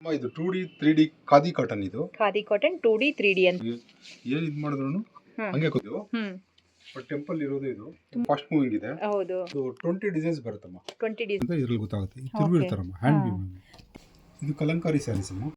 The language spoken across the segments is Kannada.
ಅಮ್ಮ, ಇದು two D three D khadi cotton ಇದು. Khadi cotton two D three D ಅಂತ. ಏನ್ ಇದು ಮಾಡಿದ್ರು ಹ್ಮ್. ಹಂಗೆ ಹ್ಮ್. ಬಟ್ ಟೆಂಪಲ್ ಇರೋದು ಇದು. ಫಾಸ್ಟ್ ಮೂವಿಂಗ್ ಇದೆ. ಹೌದು. ಇದು ಟ್ವೆಂಟಿ ಡಿಸೈನ್ಸ್ ಬರುತ್ತಮ್ಮ. ಟ್ವೆಂಟಿ ಡಿ ಅಂತ ಇದ್ರಲ್ಲಿ ಗೊತ್ತಾಗುತ್ತೆ. Okay. ತಿರುಗಿರ್ತಾರಮ್ಮ ಹ್ಯಾಂಡ್ ಹಾ. ಇದು ಕಲಂಕಾರಿ ಸ್ಯಾರೀಸ್ ಅಮ್ಮ.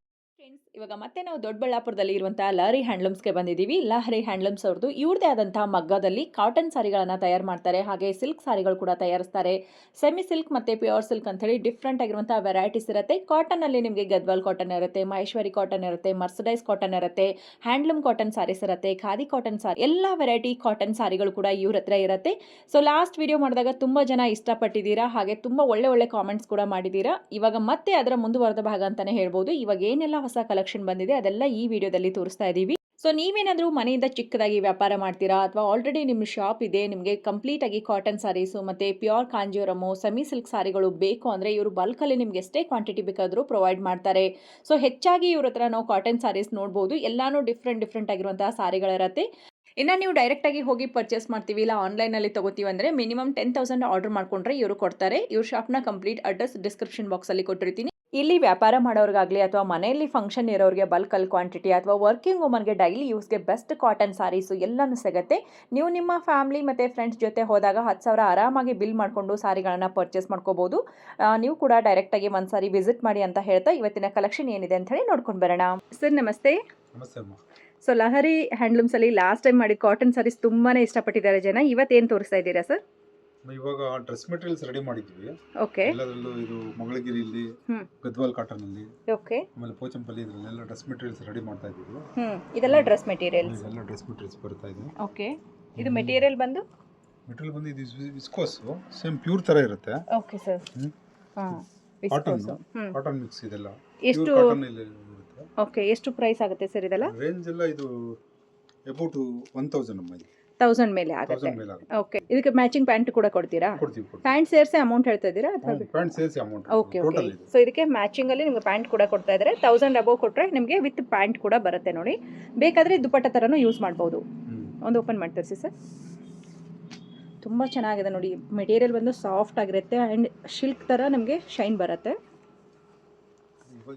ಇವಾಗ ಮತ್ತೆ ನಾವು ದೊಡ್ಡಬಳ್ಳಾಪುರದಲ್ಲಿ ಇರುವಂತಹ ಲಹರಿ ಹ್ಯಾಂಡ್ಲೂಮ್ಸ್ಗೆ ಬಂದಿದ್ದೀವಿ. ಲಹರಿ ಹ್ಯಾಂಡ್ಲೂಮ್ಸ್ ಅವ್ರದ್ದು ಇವ್ರದೇ ಆದಂತಹ ಮಗ್ಗದಲ್ಲಿ ಕಾಟನ್ ಸಾರಿಗಳನ್ನು ತಯಾರು ಮಾಡ್ತಾರೆ. ಹಾಗೆ ಸಿಲ್ಕ್ ಸಾರಿಗಳು ಕೂಡ ತಯಾರಿಸ್ತಾರೆ. ಸೆಮಿ ಸಿಲ್ಕ್ ಮತ್ತು ಪ್ಯೂರ್ ಸಿಲ್ಕ್ ಅಂತೇಳಿ ಡಿಫ್ರೆಂಟ್ ಆಗಿರುವಂತಹ ವೆರೈಟೀಸ್ ಇರುತ್ತೆ. ಕಾಟನಲ್ಲಿ ನಿಮಗೆ ಗದ್ವಾಲ್ ಕಾಟನ್ ಇರುತ್ತೆ ಮಹೇಶ್ವರಿ ಕಾಟನ್ ಇರುತ್ತೆ ಮರ್ಸಡೈಸ್ ಕಾಟನ್ ಇರುತ್ತೆ ಹ್ಯಾಂಡ್ಲೂಮ್ ಕಾಟನ್ ಸಾರೀಸ್ ಇರುತ್ತೆ ಖಾದಿ ಕಾಟನ್ ಸಾರಿ ಎಲ್ಲ ವೆರೈಟಿ ಕಾಟನ್ ಸಾರಿಗಳು ಕೂಡ ಇವ್ರ ಹತ್ರ ಇರುತ್ತೆ. ಸೊ ಲಾಸ್ಟ್ ವಿಡಿಯೋ ಮಾಡಿದಾಗ ತುಂಬ ಜನ ಇಷ್ಟಪಟ್ಟಿದ್ದೀರಾ? ಹಾಗೆ ತುಂಬ ಒಳ್ಳೆ ಒಳ್ಳೆ ಕಾಮೆಂಟ್ಸ್ ಕೂಡ ಮಾಡಿದ್ದೀರಾ? ಇವಾಗ ಮತ್ತೆ ಅದರ ಮುಂದುವರೆದ ಭಾಗ ಅಂತಾನೆ ಹೇಳ್ಬೋದು. ಇವಾಗ ಏನೆಲ್ಲ ಹೊಸ ಕಲೆಕ್ಷನ್ ಬಂದಿದೆ, ಅದೆಲ್ಲ ಈ ವಿಡಿಯೋದಲ್ಲಿ ತೋರಿಸ್ತಾ ಇದ್ದೀವಿ ಸೊ ನೀವೇನಾದರೂ ಮನೆಯಿಂದ ಚಿಕ್ಕದಾಗಿ ವ್ಯಾಪಾರ ಮಾಡ್ತೀರಾ? ಅಥವಾ ಆಲ್ರೆಡಿ ನಿಮ್ಮ ಶಾಪ್ ಇದೆ, ನಿಮಗೆ ಕಂಪ್ಲೀಟ್ ಆಗಿ ಕಾಟನ್ ಸಾರೀಸು ಮತ್ತು ಪ್ಯೂರ್ ಕಾಂಜೀವರಮು ಸೆಮಿ ಸಿಲ್ಕ್ ಸಾರಿಗಳು ಬೇಕು ಅಂದರೆ ಇವರು ಬಲ್ಕಲ್ಲಿ ನಿಮ್ಗೆ ಎಷ್ಟೇ ಕ್ವಾಂಟಿಟಿ ಬೇಕಾದರೂ ಪ್ರೊವೈಡ್ ಮಾಡ್ತಾರೆ. ಸೊ ಹೆಚ್ಚಾಗಿ ಇವ್ರ ಹತ್ರ ನಾವು ಕಾಟನ್ ಸಾರೀಸ್ ನೋಡ್ಬೋದು. ಎಲ್ಲಾನು ಡಿಫ್ರೆಂಟ್ ಡಿಫ್ರೆಂಟ್ ಆಗಿರುವಂತಹ ಸಾರಿಗಳಿರತ್ತೆ. ಇನ್ನು ನೀವು ಡೈರೆಕ್ಟಾಗಿ ಹೋಗಿ ಪರ್ಚೇಸ್ ಮಾಡ್ತೀವಿ, ಇಲ್ಲ ಆನ್ಲೈನಲ್ಲಿ ತೊಗೋತೀವಿ ಅಂದರೆ ಮಿನಿಮಮ್ ಟೆನ್ ತೌಸಂಡ್ ಆರ್ಡರ್ ಮಾಡ್ಕೊಂಡ್ರೆ ಇವರು ಕೊಡ್ತಾರೆ. ಇವ್ರ ಶಾಪ್ನ ಕಂಪ್ಲೀಟ್ ಅಡ್ರೆಸ್ ಡಿಸ್ಕ್ರಿಪ್ಷನ್ ಬಾಕ್ಸಲ್ಲಿ ಕೊಟ್ಟಿರ್ತೀನಿ. ಇಲ್ಲಿ ವ್ಯಾಪಾರ ಮಾಡೋರಿಗಾಗಲಿ ಅಥವಾ ಮನೆಯಲ್ಲಿ ಫಂಕ್ಷನ್ ಇರೋರಿಗೆ ಬಲ್ಕಲ್ ಕ್ವಾಂಟಿಟಿ ಅಥವಾ ವರ್ಕಿಂಗ್ ವುಮನ್ಗೆ ಡೈಲಿ ಯೂಸ್ಗೆ ಬೆಸ್ಟ್ ಕಾಟನ್ ಸಾರೀಸು ಎಲ್ಲನೂ ಸಿಗುತ್ತೆ. ನೀವು ನಿಮ್ಮ ಫ್ಯಾಮಿಲಿ ಮತ್ತು ಫ್ರೆಂಡ್ಸ್ ಜೊತೆ ಹೋದಾಗ ಹತ್ತು ಸಾವಿರ ಆರಾಮಾಗಿ ಬಿಲ್ ಮಾಡಿಕೊಂಡು ಸಾರಿಗಳನ್ನು ಪರ್ಚೇಸ್ ಮಾಡ್ಕೋಬೋದು. ನೀವು ಕೂಡ ಡೈರೆಕ್ಟಾಗಿ ಒಂದು ಸಾರಿ ವಿಸಿಟ್ ಮಾಡಿ ಅಂತ ಹೇಳ್ತಾ ಇವತ್ತಿನ ಕಲೆಕ್ಷನ್ ಏನಿದೆ ಅಂತ ಹೇಳಿ ನೋಡ್ಕೊಂಡು ಬರೋಣ. ಸರ್ ನಮಸ್ತೆ. ನಮಸ್ತೆ ಅಮ್ಮ. ಸೊ ಲಹರಿ ಹ್ಯಾಂಡ್ಲೂಮ್ಸಲ್ಲಿ ಲಾಸ್ಟ್ ಟೈಮ್ ಮಾಡಿ ಕಾಟನ್ ಸಾರೀಸ್ ತುಂಬಾ ಇಷ್ಟಪಟ್ಟಿದ್ದಾರೆ ಜನ. ಇವತ್ತೇನು ತೋರಿಸ್ತಾ ಇದ್ದೀರಾ ಸರ್ ಇವಾಗ ಡ್ರೆಸ್ ಮೆಟೀರಿಯಲ್ಸ್ ರೆಡಿ ಮಾಡಿದ್ವಿ. ಓಕೆ ಎಲ್ಲದರಲ್ಲೂ ಇದು ಮಂಗಳಗಿರಿಯಲ್ಲಿ ಹ್ಮ್. ಗದ್ವಾಲ್ ಕಾಟನ್ ಅಲ್ಲಿ ಓಕೆ ಆಮೇಲೆ ಪೋಚಂಪಲ್ಲಿ ಇದ್ರಲ್ಲೆಲ್ಲ ಡ್ರೆಸ್ ಮೆಟೀರಿಯಲ್ಸ್ ರೆಡಿ ಮಾಡ್ತಾ ಇದ್ದೀವಿ. ಇದೆಲ್ಲ ಡ್ರೆಸ್ ಮೆಟೀರಿಯಲ್ಸ್ ಎಲ್ಲ ಡ್ರೆಸ್ ಮೆಟೀರಿಯಲ್ಸ್ ಬರ್ತಾ ಇದೆ. ಓಕೆ ಇದು ಮೆಟೀರಿಯಲ್ ಬಂದು? ಮೆಟೀರಿಯಲ್ ಬಂದು ಇದು ವಿಸ್ಕೋಸ್ ಸೇಮ್ ಪ್ಯೂರ್ ತರ ಇರುತ್ತೆ. ಓಕೆ ಸರ್ ಹ್ಮ್. ಹಾಂ ಕಾಟನ್ ಕಾಟನ್ ಮಿಕ್ಸ್ ಇದೆಲ್ಲ. ಎಷ್ಟು ಕಾಟನ್ ಇಲ್ಲಿ ಇರುತ್ತೆ. ಓಕೆ ಎಷ್ಟು ಪ್ರೈಸ್ ಆಗುತ್ತೆ ಸರ್ ಇದೆಲ್ಲ? ರೇಂಜ್ ಎಲ್ಲ ಇದು ಅಬೌಟ್ ಒನ್ ತೌಸಂಡ್ ಅಮ್ಮ ಇದು. ತೌಸಂಡ್ ಮೇಲೆ ಆಗುತ್ತೆ. ತೌಸಂಡ್ ಮೇಲೆ ಆಗುತ್ತೆ. ಓಕೆ ಇದಕ್ಕೆ ಮ್ಯಾಚಿಂಗ್ ಪ್ಯಾಂಟ್ ಕೂಡ ಕೊಡ್ತೀರಾ? ಕೊಡ್ತೀವಿ ಕೊಡ್ತೀವಿ. ಪ್ಯಾಂಟ್ ಸೇರಿಸಿ ಅಮೌಂಟ್ ಹೇಳ್ತಾ ಇದ್ದೀರಾ? ಅಥವಾ ಪ್ಯಾಂಟ್ ಸೇರಿಸಿ ಅಮೌಂಟ್ ಓಕೆ ಓಕೆ ಟೋಟಲ್ ಇದು. ಸೊ ಇದಕ್ಕೆ ಮ್ಯಾಚಿಂಗಲ್ಲಿ ನಿಮ್ಗೆ ಪ್ಯಾಂಟ್ ಕೂಡ ಕೊಡ್ತಾ ಇದ್ದಾರೆ. ತೌಸಂಡ್ ಅಬೋವ್ ಕೊಟ್ರೆ ನಿಮಗೆ ವಿತ್ ಪ್ಯಾಂಟ್ ಕೂಡ ಬರುತ್ತೆ ನೋಡಿ. ಬೇಕಾದ್ರೆ ದುಪ್ಪಟ್ಟ ಥರನೂ ಯೂಸ್ ಮಾಡ್ಬೋದು. ಹ್ಮ್. ಒಂದು ಓಪನ್ ಮಾಡಿ ತೋರಿಸಿ ಸರ್. ತುಂಬಾ ಚೆನ್ನಾಗಿದೆ ನೋಡಿ. ಮೆಟೀರಿಯಲ್ ಬಂದು ಸಾಫ್ಟ್ ಆಗಿರುತ್ತೆ ಅಂಡ್ ಶಿಲ್ಕ್ ಥರ ನಮಗೆ ಶೈನ್ ಬರುತ್ತೆ.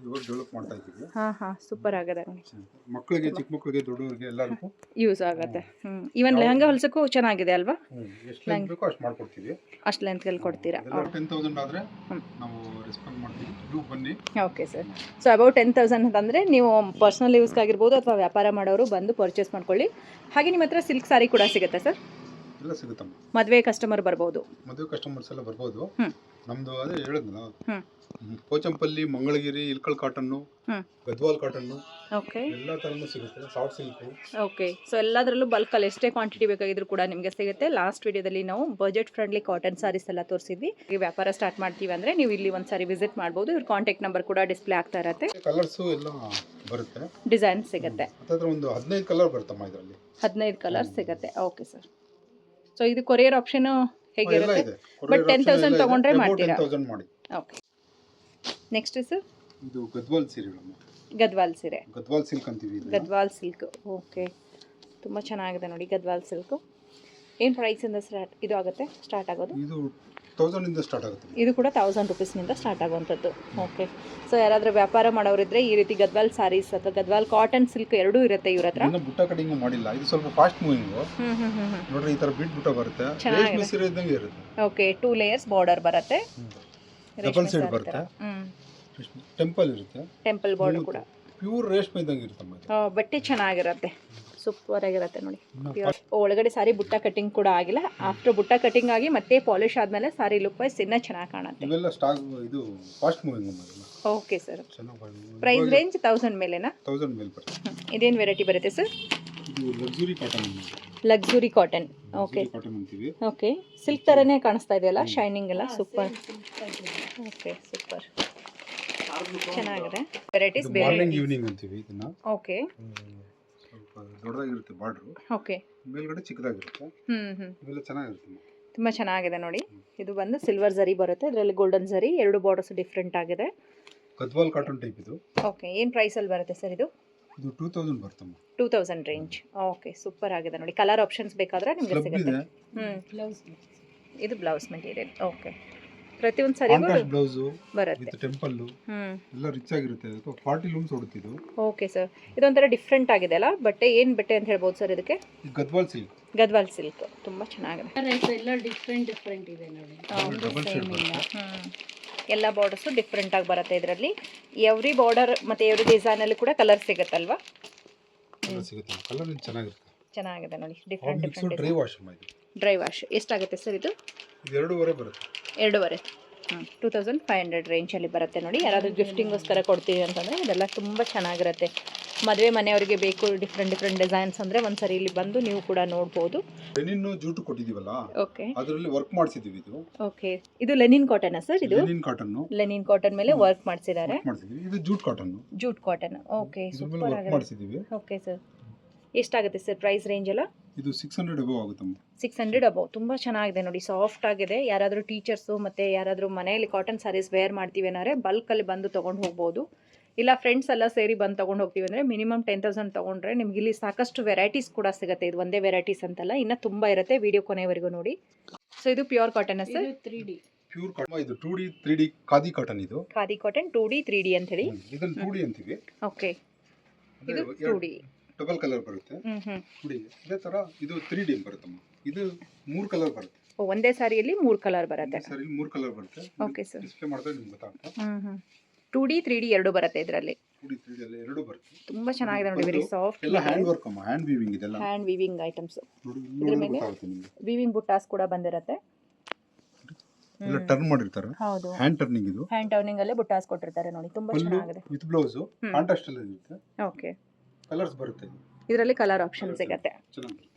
ಇವಾಗ ಡೆವಲಪ್ ಮಾಡ್ತಾ ಇದ್ದೀವಿ. ಹಾಂ ಹಾಂ ಸೂಪರ್ ಆಗಿದೆ. ಮಕ್ಕಳಿಗೆ ಚಿಕ್ಕ ಮಕ್ಕಳಿಗೆ ದೊಡ್ಡವರಿಗೆ ಎಲ್ಲರಿಗೂ ಯೂಸ್ ಆಗುತ್ತೆ. ಹ್ಞೂ ಈವನ್ ಲೆಹಂಗಾ ಹೊಲ್ಸಕ್ಕೂ ಚೆನ್ನಾಗಿದೆ ಅಲ್ವಾ? ಎಷ್ಟು ಲೆಂತ್ ಬೇಕೋ ಅಷ್ಟು ಮಾಡ್ಕೊಡ್ತೀವಿ. ಅಷ್ಟು ಲೆಂತ್ಗೆಲ್ಲಿ ಕೊಡ್ತೀರಾ? ಟೆನ್ ತೌಸಂಡ್ ಆದ್ರೆ ನಾವು ರೆಸ್ಪಾಂಡ್ ಮಾಡ್ತೀವಿ. ನೀವು ಬನ್ನಿ. Okay sir so about ten thousand ಅಂತಂದರೆ ನೀವು ಪರ್ಸ್ನಲ್ ಯೂಸ್ಗಾಗಿರ್ಬೋದು ಅಥವಾ ವ್ಯಾಪಾರ ಮಾಡೋರು ಬಂದು ಪರ್ಚೇಸ್ ಮಾಡ್ಕೊಳ್ಳಿ. ಹಾಗೆ ನಿಮ್ಮ ಹತ್ರ ಸಿಲ್ಕ್ ಸಾರಿ ಕೂಡ ಸಿಗುತ್ತೆ ಸರ್ ಎಲ್ಲ ಸಿಗುತ್ತಮ್ಮ. ಮದುವೆ ಕಸ್ಟಮರ್ ಬರ್ಬೋದು. ಮದುವೆ ಕಸ್ಟಮರ್ಸ್ ಎಲ್ಲ ಬರ್ಬೋದು. ಹ್ಮ್. ನಮ್ದು ಅದೇ ಹೇಳಿದ್ನಲ್ಲ. ಹ್ಮ್. ಪೋಚಂಪಲ್ಲಿ ಮಂಗಳಗಿರಿ ಇಲ್ಕಲ್ ಕಾಟನ್ ಹ್ಮ್. ಗದ್ವಾಲ್ ಕಾಟನ್ನು ಓಕೆ ಎಲ್ಲ ತರನು ಸಿಗುತ್ತೆ ಸಾಫ್ಟ್ ಸಿಲ್ಕು ಓಕೆ ಸೊ ಎಲ್ಲದರಲ್ಲೂ ಬಲ್ಕಲ್ಲಿ ಎಷ್ಟೇ ಕ್ವಾಂಟಿಟಿ ಬೇಕಾಗಿದ್ರು ಕೂಡ ನಿಮಗೆ ಸಿಗುತ್ತೆ. ಲಾಸ್ಟ್ ವಿಡಿಯೋದಲ್ಲಿ ನಾವು ಬಜೆಟ್ ಫ್ರೆಂಡ್ಲಿ ಕಾಟನ್ ಸಾರೀಸ್ ಎಲ್ಲ ತೋರಿಸಿದ್ವಿ. ಈ ವ್ಯಾಪಾರ ಸ್ಟಾರ್ಟ್ ಮಾಡ್ತೀವಿ ಅಂದ್ರೆ ನೀವು ಇಲ್ಲಿ ಒಂದು ಸಾರಿ ವಿಸಿಟ್ ಮಾಡ್ಬೋದು. ಇವ್ರ ಕಾಂಟ್ಯಾಕ್ಟ್ ನಂಬರ್ ಕೂಡ ಡಿಸ್ಪ್ಲೇ ಆಗ್ತಾ ಇರುತ್ತೆ. ಕಲರ್ಸು ಎಲ್ಲ ಬರುತ್ತೆ. ಡಿಸೈನ್ ಸಿಗುತ್ತೆ. ಹತ್ತತ್ರ ಒಂದು ಹದಿನೈದು ಕಲರ್ ಬರುತ್ತಮ್ಮ ಇದರಲ್ಲಿ. ಹದಿನೈದು ಕಲರ್ ಸಿಗುತ್ತೆ. ಓಕೆ ಸರ್ ಸೊ ಇದು ಕೊರಿಯರ್ ಆಪ್ಷನ್ ಹೇಗಿರುತ್ತೆ? ಬಟ್ ಟೆನ್ ತೌಸಂಡ್ ತಗೊಂಡ್ರೆ ಮಾಡ್ತೀರಾ? Okay next sir? ಇದು ಗದ್ವಾಲ್ ಸೀರೆ ಗದ್ವಾಲ್ ಸೀರೆ. ಗದ್ವಾಲ್ ಸಿಲ್ಕ್ ಅಂತೀವಿ. ಗದ್ವಾಲ್ ಸಿಲ್ಕ್. ಓಕೆ ತುಂಬಾ ಚೆನ್ನಾಗಿದೆ ನೋಡಿ ಗದ್ವಾಲ್ ಸಿಲ್ಕ್. ಏನ್ ಪ್ರೈಸ್ ಇಂದ ಸ್ಟಾರ್ಟ್ ಇದು ಆಗುತ್ತೆ? ಸ್ಟಾರ್ಟ್ ಆಗೋದು? ಇದು ತೌಸಂಡ್ ಇಂದ ಸ್ಟಾರ್ಟ್ ಆಗುತ್ತೆ ಇದು ಕೂಡ ತೌಸಂಡ್ ರುಪೀಸ್ನಿಂದ ಸ್ಟಾರ್ಟ್ ಆಗುವಂಥದ್ದು. ಓಕೆ ಸೊ ಯಾರಾದರೂ ವ್ಯಾಪಾರ ಮಾಡೋರಿದ್ರೆ ಈ ರೀತಿ ಗದ್ವಾಲ್ ಸಾರೀಸ್ ಅಥವಾ ಗದ್ವಾಲ್ ಕಾಟನ್ ಸಿಲ್ಕ್ ಎರಡೂ ಇರುತ್ತೆ ಇವ್ರ ಹತ್ರ. ಇನ್ನು ಬುಟ್ಟ ಕಟಿಂಗ್ ಮಾಡಿಲ್ಲ. ಇದು ಸ್ವಲ್ಪ ಫಾಸ್ಟ್ ಮೂವಿಂಗ್ ನೋಡ್ರಿ ಈ ತರ ಬಿಟ್ ಬುಟ್ಟ ಬರುತ್ತೆ. ರೇಷ್ಮೆ ಸೀರೆ ಇದ್ದಂಗೆ ಇರುತ್ತೆ. ಓಕೆ ಟೂ ಲೇಯರ್ಸ್ ಬಾರ್ಡರ್ ಬರುತ್ತೆ. ಡಬಲ್ ಸೈಡ್ ಬರುತ್ತೆ. ಟೆಂಪಲ್ ಇರುತ್ತೆ. ಟೆಂಪಲ್ ಬಾರ್ಡರ್ ಕೂಡ. ಪ್ಯೂರ್ ರೇಷ್ಮೆ ಇದ್ದಂಗೆ ಇರುತ್ತೆ ಇದು ಬಟ್ಟೆ ಚೆನ್ನಾಗಿರುತ್ತೆ. ಸೂಪರ್ ಆಗಿರುತ್ತೆ ನೋಡಿ. ಒಳಗಡೆ ಸಾರಿ ಬುಟ್ಟ ಕಟಿಂಗ್ ಕೂಡ ಆಗಿಲ್ಲ. ಆಫ್ಟರ್ ಬುಟ್ಟ ಕಟಿಂಗ್ ಆಗಿ ಮತ್ತೆ ಪಾಲಿಶ್ ಆದಮೇಲೆ ಸಾರಿ ಲುಕ್ ವೈಸ್ ಇನ್ನ ಚೆನ್ನಾಗಿ ಕಾಣುತ್ತೆ. ಇವೆಲ್ಲ ಸ್ಟಾಕ್ ಇದು ಫಾಸ್ಟ್ ಮೂವಿಂಗ್ ಅಮ್ಮ okay sir price range thousand ಮೇಲೆನಾ? Thousand ಮೇಲೆ ಬರುತ್ತೆ. ಇದೇನು ವೆರೈಟಿ ಬರುತ್ತೆ ಸರ್ ಇದು luxury cotton luxury cotton okay cotton ಅಂತೀವಿ. ಓಕೆ ಸಿಲ್ಕ್ ಥರನೇ ಕಾಣಿಸ್ತಾ ಇದೆಯಲ್ಲ ಶೈನಿಂಗ್ ಎಲ್ಲ? ಸೂಪರ್ ಓಕೆ ಸೂಪರ್ ಚೆನ್ನಾಗಿದೆ. ವೆರೈಟೀಸ್ ಬೇರೆ ಮಾರ್ನಿಂಗ್ ಈವ್ನಿಂಗ್ ಅಂತೀವಿ ಇದನ್ನ. ಓಕೆ ದೊಡ್ಡದಾಗಿರುತ್ತೆ ಬಾರ್ಡರ್. ಓಕೆ. ಮೇಲ್ಗಡೆ ಚಿಕ್ಕದಾಗಿರುತ್ತೆ. ಹ್ಮ್ ಹ್ಮ್. ಇವೆಲ್ಲ ಚೆನ್ನಾಗಿರುತ್ತೆ ತುಂಬ ಚೆನ್ನಾಗಿದೆ ನೋಡಿ. ಇದು ಬಂದು ಸಿಲ್ವರ್ ಜರಿ ಬರುತ್ತೆ. ಇದರಲ್ಲಿ ಗೋಲ್ಡನ್ ಜರಿ ಎರಡು ಬಾರ್ಡರ್ಸ್ ಡಿಫ್ರೆಂಟ್ ಆಗಿದೆ. ಗದ್ವಾಲ್ ಕಾಟನ್ ಟೈಪ್ ಇದು. ಓಕೆ ಏನು ಪ್ರೈಸಲ್ಲಿ ಬರುತ್ತೆ ಸರ್ ಇದು? ಇದು two thousand ಬರ್ತಮ್ಮ two thousand range okay super ಆಗಿದೆ ನೋಡಿ. ಕಲರ್ ಆಪ್ಷನ್ಸ್ ಬೇಕಾದ್ರೆ ನಿಮಗೆ ಸ್ಲಬ್ ಸಿಗುತ್ತೆ. ಹ್ಮ್. ಹ್ಞೂ ಇದು ಬ್ಲೌಸ್ ಮೆಟೀರಿಯಲ್ ಓಕೆ. ಪ್ರತಿಯೊಂದು ಸಾರಿಗೂ ಕಾಂಟ್ರಾಸ್ಟ್ ಬ್ಲೌಸು ಬರುತ್ತೆ. ವಿತ್ ಟೆಂಪಲ್ ಎಲ್ಲ ರಿಚ್ ಆಗಿರುತ್ತೆ. ಫಾರ್ಟಿ ಲೂಮ್ಸ್ ಹೊಡುತ್ತಿದ್ದು ಓಕೆ ಸರ್ ಇದೊಂಥರ ಡಿಫ್ರೆಂಟ್ ಆಗಿದೆ ಅಲ್ಲ? ಬಟ್ಟೆ ಏನು ಬಟ್ಟೆ ಅಂತ ಹೇಳ್ಬೋದು ಸರ್ ಇದಕ್ಕೆ? ಈ ಗದ್ವಾಲ್ ಸಿಲ್ಕ್ ಗದ್ವಾಲ್ ಸಿಲ್ಕ್ ತುಂಬ ಚೆನ್ನಾಗಿದೆ. ರೈಸ್ ಎಲ್ಲ ಡಿಫ್ರೆಂಟ್ ಡಿಫ್ರೆಂಟ್ ಇದೆ ನೋಡಿ. ಡಬಲ್ ಶೇಡ್ ಬರುತ್ತೆ ಹ್ಮ್. ಎಲ್ಲ ಬಾರ್ಡರ್ಸು ಡಿಫ್ರೆಂಟ್ ಆಗಿ ಬರುತ್ತೆ ಇದರಲ್ಲಿ. ಎವ್ರಿ ಬಾರ್ಡರ್ ಮತ್ತು ಎವ್ರಿ ಡಿಸೈನಲ್ಲಿ ಕೂಡ ಕಲರ್ ಸಿಗುತ್ತಲ್ವಾ? ಎಲ್ಲ ಸಿಗುತ್ತೆ. ಕಲರ್ ಚೆನ್ನಾಗಿರುತ್ತೆ. ಚೆನ್ನಾಗಿದೆ ನೋಡಿ. Different mix different dry wash ಇದು ಡ್ರೈ ವಾಶ್ ಎಷ್ಟಾಗುತ್ತೆ ಸರ್ ಇದು? ಇದು ಎರಡೂವರೆ ಬರುತ್ತೆ. ಎರಡೂವರೆ. ಹ್ಞೂ ಟೂ ತೌಸಂಡ್ ಫೈವ್ ಹಂಡ್ರೆಡ್ ರೇಂಜಲ್ಲಿ ಬರುತ್ತೆ ನೋಡಿ. ಯಾರಾದರೂ ಗಿಫ್ಟಿಂಗೋಸ್ಕರ ಕೊಡ್ತೀವಿ ಅಂತಂದರೆ ಇದೆಲ್ಲ ತುಂಬ ಚೆನ್ನಾಗಿರುತ್ತೆ. ಮದುವೆ ಮನೆಯವರಿಗೆ ಬೇಕು ಡಿಫ್ರೆಂಟ್ ಡಿಫ್ರೆಂಟ್ ಡಿಸೈನ್ಸ್ ಅಂದರೆ ಒಂದ್ಸರಿ ಇಲ್ಲಿ ಬಂದು ನೀವು ಕೂಡ ನೋಡ್ಬೋದು. ಲೆನಿನ್ ಜೂಟ್ ಓಕೆ ಅದರಲ್ಲಿ ವರ್ಕ್ ಮಾಡಿಸಿದೀವಿ ಇದು. ಓಕೆ ಇದು ಲೆನಿನ್ ಕಾಟನ್ ಸರ್ ಇದು? ಲೆನಿನ್ ಕಾಟನ್ ಲೆನಿನ್ ಕಾಟನ್ ಮೇಲೆ ವರ್ಕ್ ಮಾಡಿಸಿದ್ದಾರೆ. ಇದು jute cotton jute cotton okay super ಆಗಿದೆ. ಮಾಡಿಸಿದೀವಿ ಓಕೆ ಸರ್ ಎಷ್ಟಾಗುತ್ತೆ ಸರ್ ಪ್ರೈಸ್ ರೇಂಜ್ ಎಲ್ಲ? ಇದು ಸಿಕ್ಸ್ ಹಂಡ್ರೆಡ್ ಆಗುತ್ತೆ ಆಗುತ್ತಮ್ಮ ಸಿಕ್ಸ್ ಹಂಡ್ರೆಡ್ ಅಬೌವ್ ತುಂಬ ಚೆನ್ನಾಗಿದೆ ನೋಡಿ ಸಾಫ್ಟ್ ಆಗಿದೆ. ಯಾರಾದರೂ ಟೀಚರ್ಸು ಮತ್ತು ಯಾರಾದರೂ ಮನೆಯಲ್ಲಿ ಕಾಟನ್ ಸ್ಯಾರೀಸ್ ವೇರ್ ಮಾಡ್ತೀವಿ ಬಲ್ಕ್ ಬಲ್ಕಲ್ಲಿ ಬಂದು ತೊಗೊಂಡು ಹೋಗ್ಬೋದು. ಇಲ್ಲ ಫ್ರೆಂಡ್ಸ್ ಎಲ್ಲ ಸೇರಿ ಬಂದು ತೊಗೊಂಡು ಹೋಗ್ತೀವಿ ಅಂದರೆ ಮಿನಿಮಮ್ ಟೆನ್ ತೌಸಂಡ್ ತೊಗೊಂಡ್ರೆ ನಿಮ್ಗೆ ಇಲ್ಲಿ ಸಾಕಷ್ಟು ವೆರೈಟೀಸ್ ಕೂಡ ಸಿಗುತ್ತೆ. ಇದು ಒಂದೇ ವೆರೈಟೀಸ್ ಅಂತಲ್ಲ ಇನ್ನೂ ತುಂಬ ಇರುತ್ತೆ. ವಿಡಿಯೋ ಕೊನೆವರೆಗೂ ನೋಡಿ. ಸೊ ಇದು ಪ್ಯೂರ್ ಕಾಟನ್ ಸರ್ ಇದು ತ್ರೀ ಡಿ ಪ್ಯೂರ್ ಕಾಟನ್ ಇದು two D three D khadi cotton ಇದು. Khadi cotton two D three D ಅಂತ ಹೇಳಿ. ಇದನ್ನ ಟೂ ಡಿ ಅಂತೀವಿ. ಓಕೆ ಇದು ಟೂ ಡಿ ಡಬಲ್ ಕಲರ್ ಬರುತ್ತೆ. ಹ್ಞೂ ಅದೇ ತರ ಇದು ತ್ರೀ ಡಿ ಬರುತ್ತಮ್ಮ. ಇದು ಮೂರ್ ಕಲರ್ ಬರುತ್ತೆ. ಒಂದೇ ಸಾರಿಯಲ್ಲಿ ಮೂರು ಕಲರ್ ಬರುತ್ತೆ ಸರಿ ಮೂರು ಕಲರ್ ಬರುತ್ತೆ. ಓಕೆ ಸರ್ ಡಿಸ್ಪ್ಲೇ ಮಾಡಿದ್ರೆ ನಿಮ್ಗೆ ಗೊತ್ತಾಗುತ್ತೆ. ಟೂ ಡಿ ತ್ರೀ ಡಿ ಎರಡು ಬರುತ್ತೆ ಇದರಲ್ಲಿ. ಎರಡು ಬರುತ್ತೆ. ತುಂಬಾ ಚೆನ್ನಾಗಿದೆ ನೋಡಿ ವೆರಿ ಸಾಫ್ಟ್ ಎಲ್ಲ ಹ್ಯಾಂಡ್ ವರ್ಕ್ ಅಮ್ಮ ಹ್ಯಾಂಡ್ ವೀವಿಂಗ್ ಇದೆಲ್ಲ. ಹ್ಯಾಂಡ್ ವೀವಿಂಗ್ ಐಟಮ್ಸ್ ನೋಡಿ ಇದ್ರ ಮೇಲೆ? ವೀವಿಂಗ್ ಬುಟ್ಟಾಸ್ ಕೂಡ ಬಂದಿರುತ್ತೆ. ಎಲ್ಲ ಟರ್ನ್ ಮಾಡಿರ್ತಾರೆ. ಹೌದು. ಹ್ಯಾಂಡ್ ಟರ್ನಿಂಗ್ ಇದು. ಹ್ಯಾಂಡ್ ಟರ್ನಿಂಗ್ ಅಲ್ಲೇ ಬುಟ್ಟಾಸ್ ಕೊಟ್ಟಿರ್ತಾರೆ ನೋಡಿ ತುಂಬಾ ಚೆನ್ನಾಗಿದೆ. ವಿತ್ ಬ್ಲೌಸ್ ಕಾಂಟ್ರಾಸ್ಟ್ ಅಲ್ಲಿ ಇರುತ್ತೆ. ಓಕೆ ಕಲರ್ಸ್ ಬರುತ್ತೆ. ಇದರಲ್ಲಿ ಕಲರ್ ಆಪ್ಷನ್ ಸಿಗುತ್ತೆ.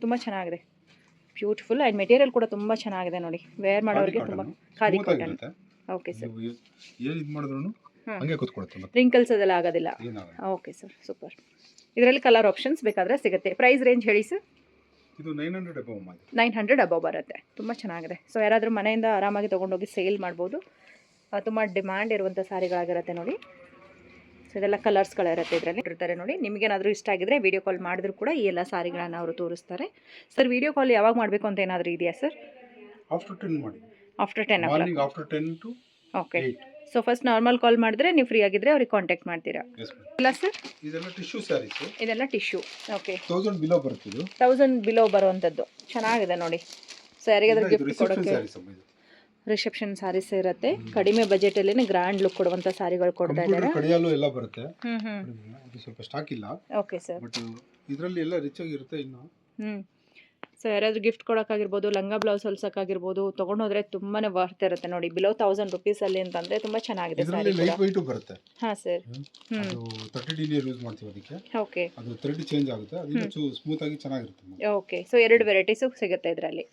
ತುಂಬಾ ಚೆನ್ನಾಗಿದೆ. ಬ್ಯೂಟಿಫುಲ್ ಆ್ಯಂಡ್ ಮೆಟೀರಿಯಲ್ ಕೂಡ ತುಂಬಾ ಚೆನ್ನಾಗಿದೆ ನೋಡಿ. ವೇರ್ ಮಾಡೋರಿಗೆ ತುಂಬಾ ಖಾದಿ ಕಾಟನ್ ಓಕೆ ಸರ್ ಏನು ಇದು ಮಾಡಿದ್ರು. ಹಂಗೆ ಕೂತ್ಕೊಳುತ್ತೆ ಮತ್ತೆ. ರಿಂಕಲ್ಸ್ ಅದೆಲ್ಲ ಆಗೋದಿಲ್ಲ. ಓಕೆ ಸರ್ ಸೂಪರ್ ಇದರಲ್ಲಿ ಕಲರ್ ಆಪ್ಷನ್ಸ್ ಬೇಕಾದ್ರೆ ಸಿಗುತ್ತೆ. ಪ್ರೈಸ್ ರೇಂಜ್ ಹೇಳಿ ಸರ್ ಇದು nine hundred above nine hundred above ಬರುತ್ತೆ. ತುಂಬ ಚೆನ್ನಾಗಿದೆ. ಸೊ ಯಾರಾದರೂ ಮನೆಯಿಂದ ಆರಾಮಾಗಿ ತೊಗೊಂಡೋಗಿ ಸೇಲ್ ಮಾಡ್ಬೋದು. ತುಂಬಾ ತುಂಬ ಡಿಮ್ಯಾಂಡ್ ಇರುವಂಥ ಸಾರಿಗಳಾಗಿರುತ್ತೆ ನೋಡಿ. ಸೊ ಇದೆಲ್ಲ ಕಲರ್ಸ್ಗಳಿರುತ್ತೆ ಇದರಲ್ಲಿ. ಇರ್ತಾರೆ ನೋಡಿ. ನಿಮಗೇನಾದರೂ ಇಷ್ಟ ಆಗಿದ್ರೆ ವಿಡಿಯೋ ಕಾಲ್ ಮಾಡಿದ್ರು ಕೂಡ ಈ ಎಲ್ಲ ಸಾರಿಗಳನ್ನು ಅವರು ತೋರಿಸ್ತಾರೆ. ಸರ್ ವಿಡಿಯೋ ಕಾಲ್ ಯಾವಾಗ ಮಾಡಬೇಕು ಅಂತ ಏನಾದರೂ ಇದೆಯಾ ಸರ್ ಆಫ್ಟರ್ ಟೆನ್ ಮಾಡಿ. After ten after ten to okay so first normal call ಮಾಡಿದ್ರೆ ನೀವು ಫ್ರೀ ಆಗಿದ್ರೆ ಅವ್ರಿಗೆ ಕಾಂಟ್ಯಾಕ್ಟ್ ಮಾಡ್ತೀರಾ? ಇಲ್ಲ ಸರ್ ಇದೆಲ್ಲ ಟಿಶ್ಯೂ ಸ್ಯಾರೀಸ್ ಇದೆಲ್ಲ ಟಿಶ್ಯೂ ಓಕೆ ತೌಸಂಡ್ ಬಿಲೋ ಬರುತ್ತೆ ಇದು ತೌಸಂಡ್ ಬಿಲೋ ಬರುವಂಥದ್ದು ಚೆನ್ನಾಗಿದೆ ನೋಡಿ. ಸರ್ ಯಾರಿಗಾದ್ರೂ ಗಿಫ್ಟ್ ಕೊಡೋಕೆ ಕೊಡೋಕ್ಕೆ? ರಿಸೆಪ್ಷನ್ ಸಾರೀಸ್ ಇರುತ್ತೆ. ಕಡಿಮೆ ಬಜೆಟ್ ಅಲ್ಲಿ ಗ್ರ್ಯಾಂಡ್ ಲುಕ್ ಕೊಡುವಂತ ಸಾರಿಗಳು ಕೊಡ್ತಾ ಇದ್ದಾರೆ. ಕಡಿಯಾಲು ಎಲ್ಲ ಬರುತ್ತೆ. ಇದು ಸ್ವಲ್ಪ ಸ್ಟಾಕ್ ಇಲ್ಲ. ಓಕೆ ಸರ್ ಬಟ್ ಇದರಲ್ಲಿ ಎಲ್ಲ ರಿಚ್ ಆಗಿರುತ್ತೆ ಇನ್ನು. ಹ್ಞೂ ಸೊ ಯಾರಾದರೂ ಗಿಫ್ಟ್ ಕೊಡೋಕ್ಕಾಗಿರ್ಬೋದು ಲಂಗ ಬ್ಲೌಸ್ ಹೊಲ್ಸೋಕ್ಕಾಗಿರ್ಬೋದು ತೊಗೊಂಡೋದ್ರೆ ತುಂಬಾ ವರ್ತ್ ಇರುತ್ತೆ ನೋಡಿ. ಬಿಲೋ ತೌಸಂಡ್ ರುಪೀಸಲ್ಲಿ ಅಂತಂದರೆ ತುಂಬ ಚೆನ್ನಾಗಿದೆ ಇದರಲ್ಲಿ ಲೈಟ್ ವೈಟು ಬರುತ್ತೆ. ಹಾಂ ಸರ್ ಅದು ತರ್ಟಿ ಡಿ ಯೂಸ್ ಮಾಡ್ತೀವಿ ಅದಕ್ಕೆ. ಓಕೆ ಅದು ಥರ್ಟಿ ಚೇಂಜ್ ಆಗುತ್ತೆ. ಅದು ಸ್ಮೂತ್ ಆಗಿ ಚೆನ್ನಾಗಿರುತ್ತೆ ಓಕೆ ಸೊ ಎರಡು ವೆರೈಟೀಸು ಸಿಗುತ್ತೆ ಇದರಲ್ಲಿ.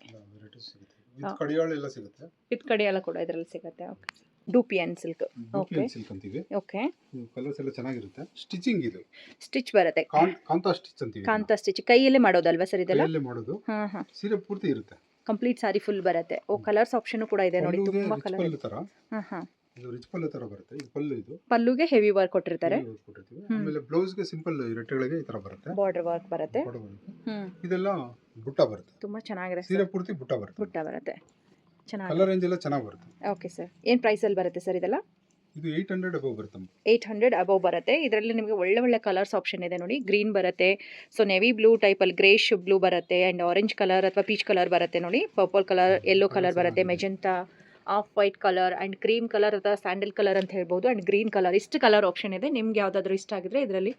ಎಲ್ಲ ಕಡಿಯಾಳ ಎಲ್ಲ ಸಿಗುತ್ತೆ? ಪಿತ್ ಕಡಿ ಎಲ್ಲ ಕೂಡ ಇದರಲ್ಲಿ ಸಿಗುತ್ತೆ okay dupion silk Okay. Silk ಅಂತೀವಿ. ಓಕೆ ಕಲರ್ಸ್ ಎಲ್ಲ ಚೆನ್ನಾಗಿರುತ್ತೆ. ಸ್ಟಿಚಿಂಗ್ ಇದು. ಸ್ಟಿಚ್ ಬರುತ್ತೆ. ಕಾಂತ ಕಾಂತಾ ಸ್ಟಿಚ್ ಅಂತೀವಿ ಕಾಂತ ಸ್ಟಿಚ್ ಕೈಯಲ್ಲೇ ಮಾಡೋದಲ್ವಾ ಸರ್ ಇದೆಲ್ಲ? ಕೈಯಲ್ಲೇ ಮಾಡೋದು. ಹಾ ಹಾ. ಸೀರೆ ಪೂರ್ತಿ ಇರುತ್ತೆ. ಕಂಪ್ಲೀಟ್ ಸಾರಿ ಫುಲ್ ಬರುತ್ತೆ. ಓ ಕಲರ್ಸ್ ಆಪ್ಷನ್ ಕೂಡ ಇದೆ ನೋಡಿ ತುಂಬಾ ಕಲರ್ ಪಲ್ಲು ತರ. ಹಾ ಹಾಂ. ಇದು ರಿಚ್ ಪಲ್ಲು ತರ ಬರುತ್ತೆ. ಇದು ಪಲ್ಲು ಇದು. ಪಲ್ಲುಗೆ ಹೆವಿ ವರ್ಕ್ ಕೊಟ್ಟಿರ್ತಾರೆ. ಆಮೇಲೆ ಬ್ಲೌಸ್ಗೆ ಸಿಂಪಲ್ ಇರಟ್ಟೆಗಳಿಗೆ ಈ ತರ ಬರುತ್ತೆ. ಬಾರ್ಡರ್ ವರ್ಕ್ ಬರುತ್ತೆ. ಇದೆಲ್ಲ ಬುಟ್ಟ ಬರುತ್ತೆ. ತುಂಬಾ ಚೆನ್ನಾಗಿದೆ ಸೀರೆ. ಪೂರ್ತಿ ಬುಟ್ಟ ಬರುತ್ತೆ. ಬುಟ್ಟ ಬರುತ್ತೆ. ಚೆನ್ನಾಗಿ ಕಲರ್ ರೇಂಜ್ ಎಲ್ಲ ಚೆನ್ನಾಗಿ ಬರುತ್ತೆ. ಓಕೆ ಸರ್ ಏನು ಪ್ರೈಸಲ್ಲಿ ಬರುತ್ತೆ ಸರ್ ಇದೆಲ್ಲ? ಇದು ಏಯ್ಟ್ ಹಂಡ್ರೆಡ್ ಅಬೌವ್ ಬರುತ್ತೆ ಅಮ್ಮ. ಏಯ್ಟ್ ಹಂಡ್ರೆಡ್ ಅಬೌವ್ ಬರುತ್ತೆ. ಇದರಲ್ಲಿ ನಿಮಗೆ ಒಳ್ಳೆ ಒಳ್ಳೆ ಕಲರ್ಸ್ ಆಪ್ಷನ್ ಇದೆ ನೋಡಿ. ಗ್ರೀನ್ ಬರುತ್ತೆ. ಸೊ ನೆವಿ ಬ್ಲೂ ಟೈಪಲ್ಲಿ ಗ್ರೇಶ್ ಬ್ಲೂ ಬರುತ್ತೆ ಆ್ಯಂಡ್ ಆರೆಂಜ್ ಕಲರ್ ಅಥವಾ ಪೀಚ್ ಕಲರ್ ಬರುತ್ತೆ ನೋಡಿ. ಪರ್ಪಲ್ ಕಲರ್ ಯೆಲ್ಲೋ ಕಲರ್ ಬರುತ್ತೆ. Magenta off white colour and cream colour ಅಥವಾ ಸ್ಯಾಂಡಲ್ ಕಲರ್ ಅಂತ ಹೇಳ್ಬೋದು. ಅಂಡ್ ಗ್ರೀನ್ ಕಲರ್ ಇಷ್ಟು ಕಲರ್ ಆಪ್ಷನ್ ಇದೆ. ನಿಮ್ಗೆ ಯಾವುದಾದ್ರೂ ಇಷ್ಟ ಆಗಿದ್ರೆ ಇದರಲ್ಲಿ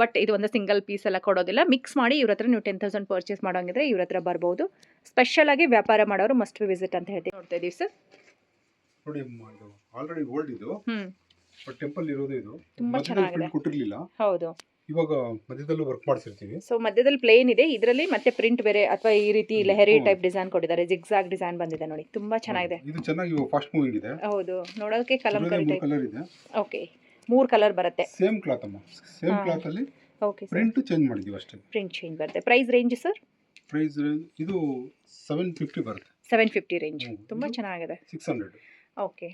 ಬಟ್ ಇದು ಒಂದು ಸಿಂಗಲ್ ಪೀಸ್ ಎಲ್ಲ ಕೊಡೋದಿಲ್ಲ. ಮಿಕ್ಸ್ ಮಾಡಿ ಇವ್ರ ಹತ್ರ ನೀವು ಟೆನ್ ತೌಸಂಡ್ ಪರ್ಚೇಸ್ ಮಾಡೋಂಗಿದ್ರೆ ಇವ್ರ ಹತ್ರ ಬರ್ಬೋದು. ಸ್ಪೆಷಲ್ ಆಗಿ ವ್ಯಾಪಾರ ಮಾಡೋರು ಮಸ್ಟ್ ಬಿ ವಿಸಿಟ್ ಅಂತ ಹೇಳ್ತೀವಿ. ನೋಡ್ತಾ ಇದೀವಿ ಸರ್. ನೋಡಿ ಆಲ್ರೆಡಿ ಓಲ್ಡ್ ಇದು. ಬಟ್ ಟೆಂಪಲ್ ಇರೋದು ಇದು. ತುಂಬಾ ಚೆನ್ನಾಗಿದೆ. ಹೌದು. ಇವಾಗ ಮಧ್ಯದಲ್ಲೂ ವರ್ಕ್ ಮಾಡಿಸಿರ್ತೀವಿ. ಸೊ ಮಧ್ಯದಲ್ಲಿ ಪ್ಲೇನ್ ಇದೆ. ಇದರಲ್ಲಿ ಮತ್ತೆ ಪ್ರಿಂಟ್ ಬೇರೆ ಅಥವಾ ಈ ರೀತಿ ಲೆಹರಿ ಟೈಪ್ ಡಿಸೈನ್ ಕೊಟ್ಟಿದ್ದಾರೆ. ಜಿಗ್ಸಾಗ್ ಡಿಸೈನ್ ಬಂದಿದೆ ನೋಡಿ. ತುಂಬಾ ಚೆನ್ನಾಗಿದೆ. ಇದು ಚೆನ್ನಾಗಿ ಫಾಸ್ಟ್ ಮೂವಿಂಗ್ ಇದೆ. ಹೌದು. ನೋಡೋಕೆ ಕಲಂಕರಿ ಟೈಪ್ ಕಲರ್ ಇದೆ. ಓಕೆ ಮೂರು ಕಲರ್ ಬರುತ್ತೆ. ಸೇಮ್ ಕ್ಲಾತ್ ಅಮ್ಮ. ಸೇಮ್ ಕ್ಲಾತ್ ಅಲ್ಲಿ ಓಕೆ ಸರ್ ಪ್ರಿಂಟ್ ಚೇಂಜ್ ಮಾಡಿದೀವಿ ಅಷ್ಟೇ. ಪ್ರಿಂಟ್ ಚೇಂಜ್ ಬರುತ್ತೆ. ಪ್ರೈಸ್ ರೇಂಜ್ ಸರ್ ಪ್ರೈಸ್ ಇದು ಸೆವೆನ್ ಫಿಫ್ಟಿ ಬರುತ್ತೆ. ಸೆವೆನ್ ಫಿಫ್ಟಿ ರೇಂಜ್ ಹ್ಮ್. ತುಂಬಾ ಚೆನ್ನಾಗಿದೆ. ಸಿಕ್ಸ್ ಹಂಡ್ರೆಡ್ ಓಕೆ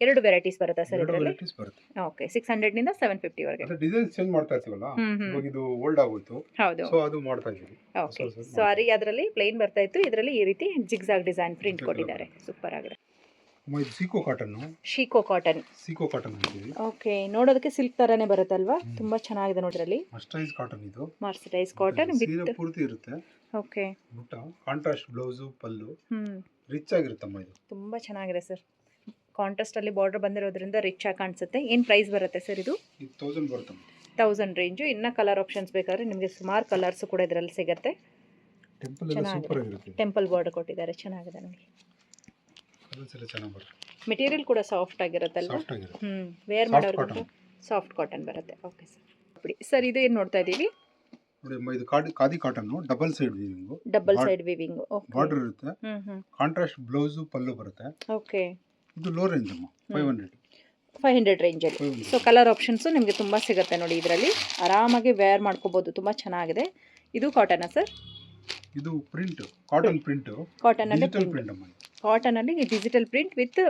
ಎರಡು ವೆರೈಟೀಸ್ ಬರುತ್ತಾ ಸರ್ ಎರಡು ಇದರಲ್ಲಿ? ವೆರೈಟೀಸ್ ಬರುತ್ತೆ. ಓಕೆ ಸಿಕ್ಸ್ ಹಂಡ್ರೆಡ್ನಿಂದ ಸೆವೆನ್ ಫಿಫ್ಟಿವರೆಗೆ ಅದೇ ಡಿಸೈನ್ ಚೇಂಜ್ ಮಾಡ್ತಾ ಇರ್ತೀವಲ್ಲ? ಹ್ಮ್, ಹ್ಮ್. ಇವಾಗ ಇದು ಓಲ್ಡ್ ಆಗೋಯ್ತು. ಹೌದು. ಸೋ ಅದು ಮಾಡ್ತಾ ಇದೀವಿ ಓಕೆ ಸ್ವಲ್ಪ ಸ್ವಲ್ಪ ಸಾರಿ ಅದರಲ್ಲಿ ಪ್ಲೇನ್ ಬರ್ತಾ ಇತ್ತು. ಇದರಲ್ಲಿ ಈ ರೀತಿ ಜಿಗ್ಜಾಗ್ ಡಿಸೈನ್ ಪ್ರಿಂಟ್ ಕೊಟ್ಟಿದ್ದಾರೆ. ಸೂಪರ್ ಆಗಿದೆ. ಇದು Sico cotton Sico cotton. Sico cotton ಅಂತೀವಿ ಓಕೆ ನೋಡೋದಕ್ಕೆ ಸಿಲ್ಕ್ ತರಾನೇ ಬರುತ್ತಲ್ವಾ? ತುಂಬಾ ತುಂಬ ಚೆನ್ನಾಗಿದೆ ನೋಡ್ರಲ್ಲಿ. ಮಸ್ಟೈಸ್ ಕಾಟನ್ ಇದು. ಮರ್ಸರೈಸ್ ಕಾಟನ್ ಸೀರೆ ಪೂರ್ತಿ ಇರುತ್ತೆ. ಓಕೆ. ಬುಟ್ಟ ಕಾಂಟ್ರಾಸ್ಟ್ ಬ್ಲೌಸು ಪಲ್ಲು. ರಿಚ್ ಆಗಿರುತ್ತಮ್ಮ ಇದು. ತುಂಬಾ ಚೆನ್ನಾಗಿದೆ ಸರ್. ಕಾಂಟ್ರಾಸ್ಟಲ್ಲಿ ಬಾರ್ಡರ್ ಬಂದಿರೋದ್ರಿಂದ ರಿಚ್ ಆಗಿ ಕಾಣಿಸುತ್ತೆ. ಏನ್ ಪ್ರೈಸ್ ಬರುತ್ತೆ ಸರ್ ಇದು? ಇದು ತೌಸಂಡ್ ಬರುತ್ತಮ್ಮ. ತೌಸಂಡ್ ರೇಂಜು ಇನ್ನ ಕಲರ್ ಆಪ್ಷನ್ಸ್ ಬೇಕಾದ್ರೆ ನಿಮಗೆ ಸುಮಾರು ಕಲರ್ಸ್ ಕೂಡ ಇದರಲ್ಲಿ ಸಿಗುತ್ತೆ. ಟೆಂಪಲ್. ಸೂಪರ್ ಆಗಿರುತ್ತೆ. ಟೆಂಪಲ್ ಬಾರ್ಡರ್ ಕೊಟ್ಟಿದ್ದಾರೆ. ಚೆನ್ನಾಗಿದೆ ನೋಡಿ ಚೆನ್ನಾಗಿ ಬರುತ್ತೆ. ಮೆಟೀರಿಯಲ್ ಕೂಡ ಸಾಫ್ಟ್ ಆಗಿರುತ್ತಲ್ಲ ಸಾಫ್ಟ್ ಆಗಿರುತ್ತೆ. ಹ್ಞೂ wear Soft cotton. Soft cotton ಬರುತ್ತೆ. ಓಕೆ ಸರ್ ಬಿಡಿ. ಸರ್ ಇದು ಏನು ನೋಡ್ತಾ ಇದ್ದೀವಿ ನೋಡಿ ಅಮ್ಮ ಇದು khadi khadi cotton double side weaving double side weaving okay border ಇರುತ್ತೆ. ಹ್ಞೂ ಹ್ಞೂ ಕಾಂಟ್ರಾಸ್ಟ್ ಬ್ಲೌಸು ಪಲ್ಲು ಬರುತ್ತೆ. ಓಕೆ ಇದು ಲೋ ರೇಂಜ್ ಅಮ್ಮ. ಫೈವ್ ಹಂಡ್ರೆಡ್ ಫೈವ್ ಹಂಡ್ರೆಡ್ ರೇಂಜಲ್ಲಿ five so hundred colour options ನಿಮಗೆ ತುಂಬ ಸಿಗುತ್ತೆ ನೋಡಿ ಇದರಲ್ಲಿ. ಆರಾಮಾಗಿ ವೇರ್ ಮಾಡ್ಕೋಬೋದು. ತುಂಬ ಚೆನ್ನಾಗಿದೆ. ಇದು ಕಾಟನಾ ಸರ್ ಇದು ಪ್ರಿಂಟ್ ಕಾಟನ್ ಪ್ರಿಂಟ್ ಕಾಟನಲ್ಲಿ ಡಿಜಿಟಲ್ ಪ್ರಿಂಟ್ ಅಮ್ಮ. ಕಾಟನಲ್ಲಿ digital print with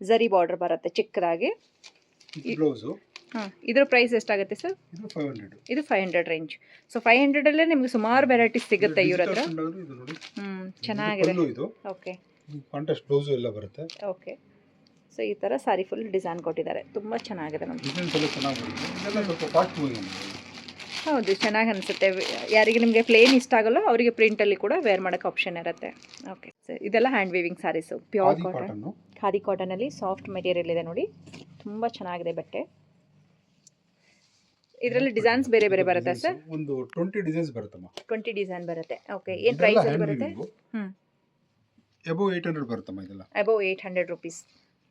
zari border ಬರುತ್ತೆ ಚಿಕ್ಕದಾಗಿ. ಬ್ಲೌಸು ಹಾಂ ಇದ್ರ ಪ್ರೈಸ್ ಎಷ್ಟಾಗುತ್ತೆ ಸರ್ ಇದು five hundred range so five ಹಂಡ್ರೆಡಲ್ಲೇ ನಿಮಗೆ ಸುಮಾರು ವೆರೈಟೀಸ್ ಸಿಗುತ್ತೆ ಇವ್ರ ಹತ್ರ ಹ್ಞೂ ಚೆನ್ನಾಗಿದೆ. ಓಕೆ ಕಾಂಟ್ರಾಸ್ಟ್ ಬ್ಲೌಸು ಎಲ್ಲ ಬರುತ್ತೆ. ಓಕೆ ಸೊ ಈ ಥರ ಸಾರಿ ಫುಲ್ ಡಿಸೈನ್ ಕೊಟ್ಟಿದ್ದಾರೆ. ತುಂಬ ಚೆನ್ನಾಗಿದೆ ನೋಡಿ ಹೌದು ಚೆನ್ನಾಗಿ ಅನಿಸುತ್ತೆ. ಯಾರಿಗೆ ನಿಮಗೆ ಪ್ಲೇನ್ ಇಷ್ಟ ಆಗಲ್ಲ ಅವರಿಗೆ ಪ್ರಿಂಟಲ್ಲಿ ಕೂಡ ವೇರ್ ಮಾಡೋಕೆ ಆಪ್ಷನ್ ಇರುತ್ತೆ. ಓಕೆ ಸರ್ ಇದೆಲ್ಲ hand weaving sarees pure cotton khadi ಕಾಟನಲ್ಲಿ soft material ಇದೆ ನೋಡಿ. ತುಂಬ ಚೆನ್ನಾಗಿದೆ ಬಟ್ಟೆ. ಇದರಲ್ಲಿ ಡಿಸೈನ್ಸ್ ಬೇರೆ ಬೇರೆ ಬರುತ್ತೆ ಸರ್ ಒಂದು ಟ್ವೆಂಟಿ ಡಿಸೈನ್ಸ್ ಬರುತ್ತಮ್ಮ. ಟ್ವೆಂಟಿ ಡಿಸೈನ್ ಬರುತ್ತೆ. ಓಕೆ ಏನು ಪ್ರೈಸ್ ಅಲ್ಲಿ ಬರುತ್ತೆ? ಹ್ಞೂ ಎಬೋ ಏಟ್ ಹಂಡ್ರೆಡ್ ಬರುತ್ತಮ್ಮ ಇದೆಲ್ಲ. ಅಬೌವ್ ಏಯ್ಟ್ ಹಂಡ್ರೆಡ್ ರುಪೀಸ್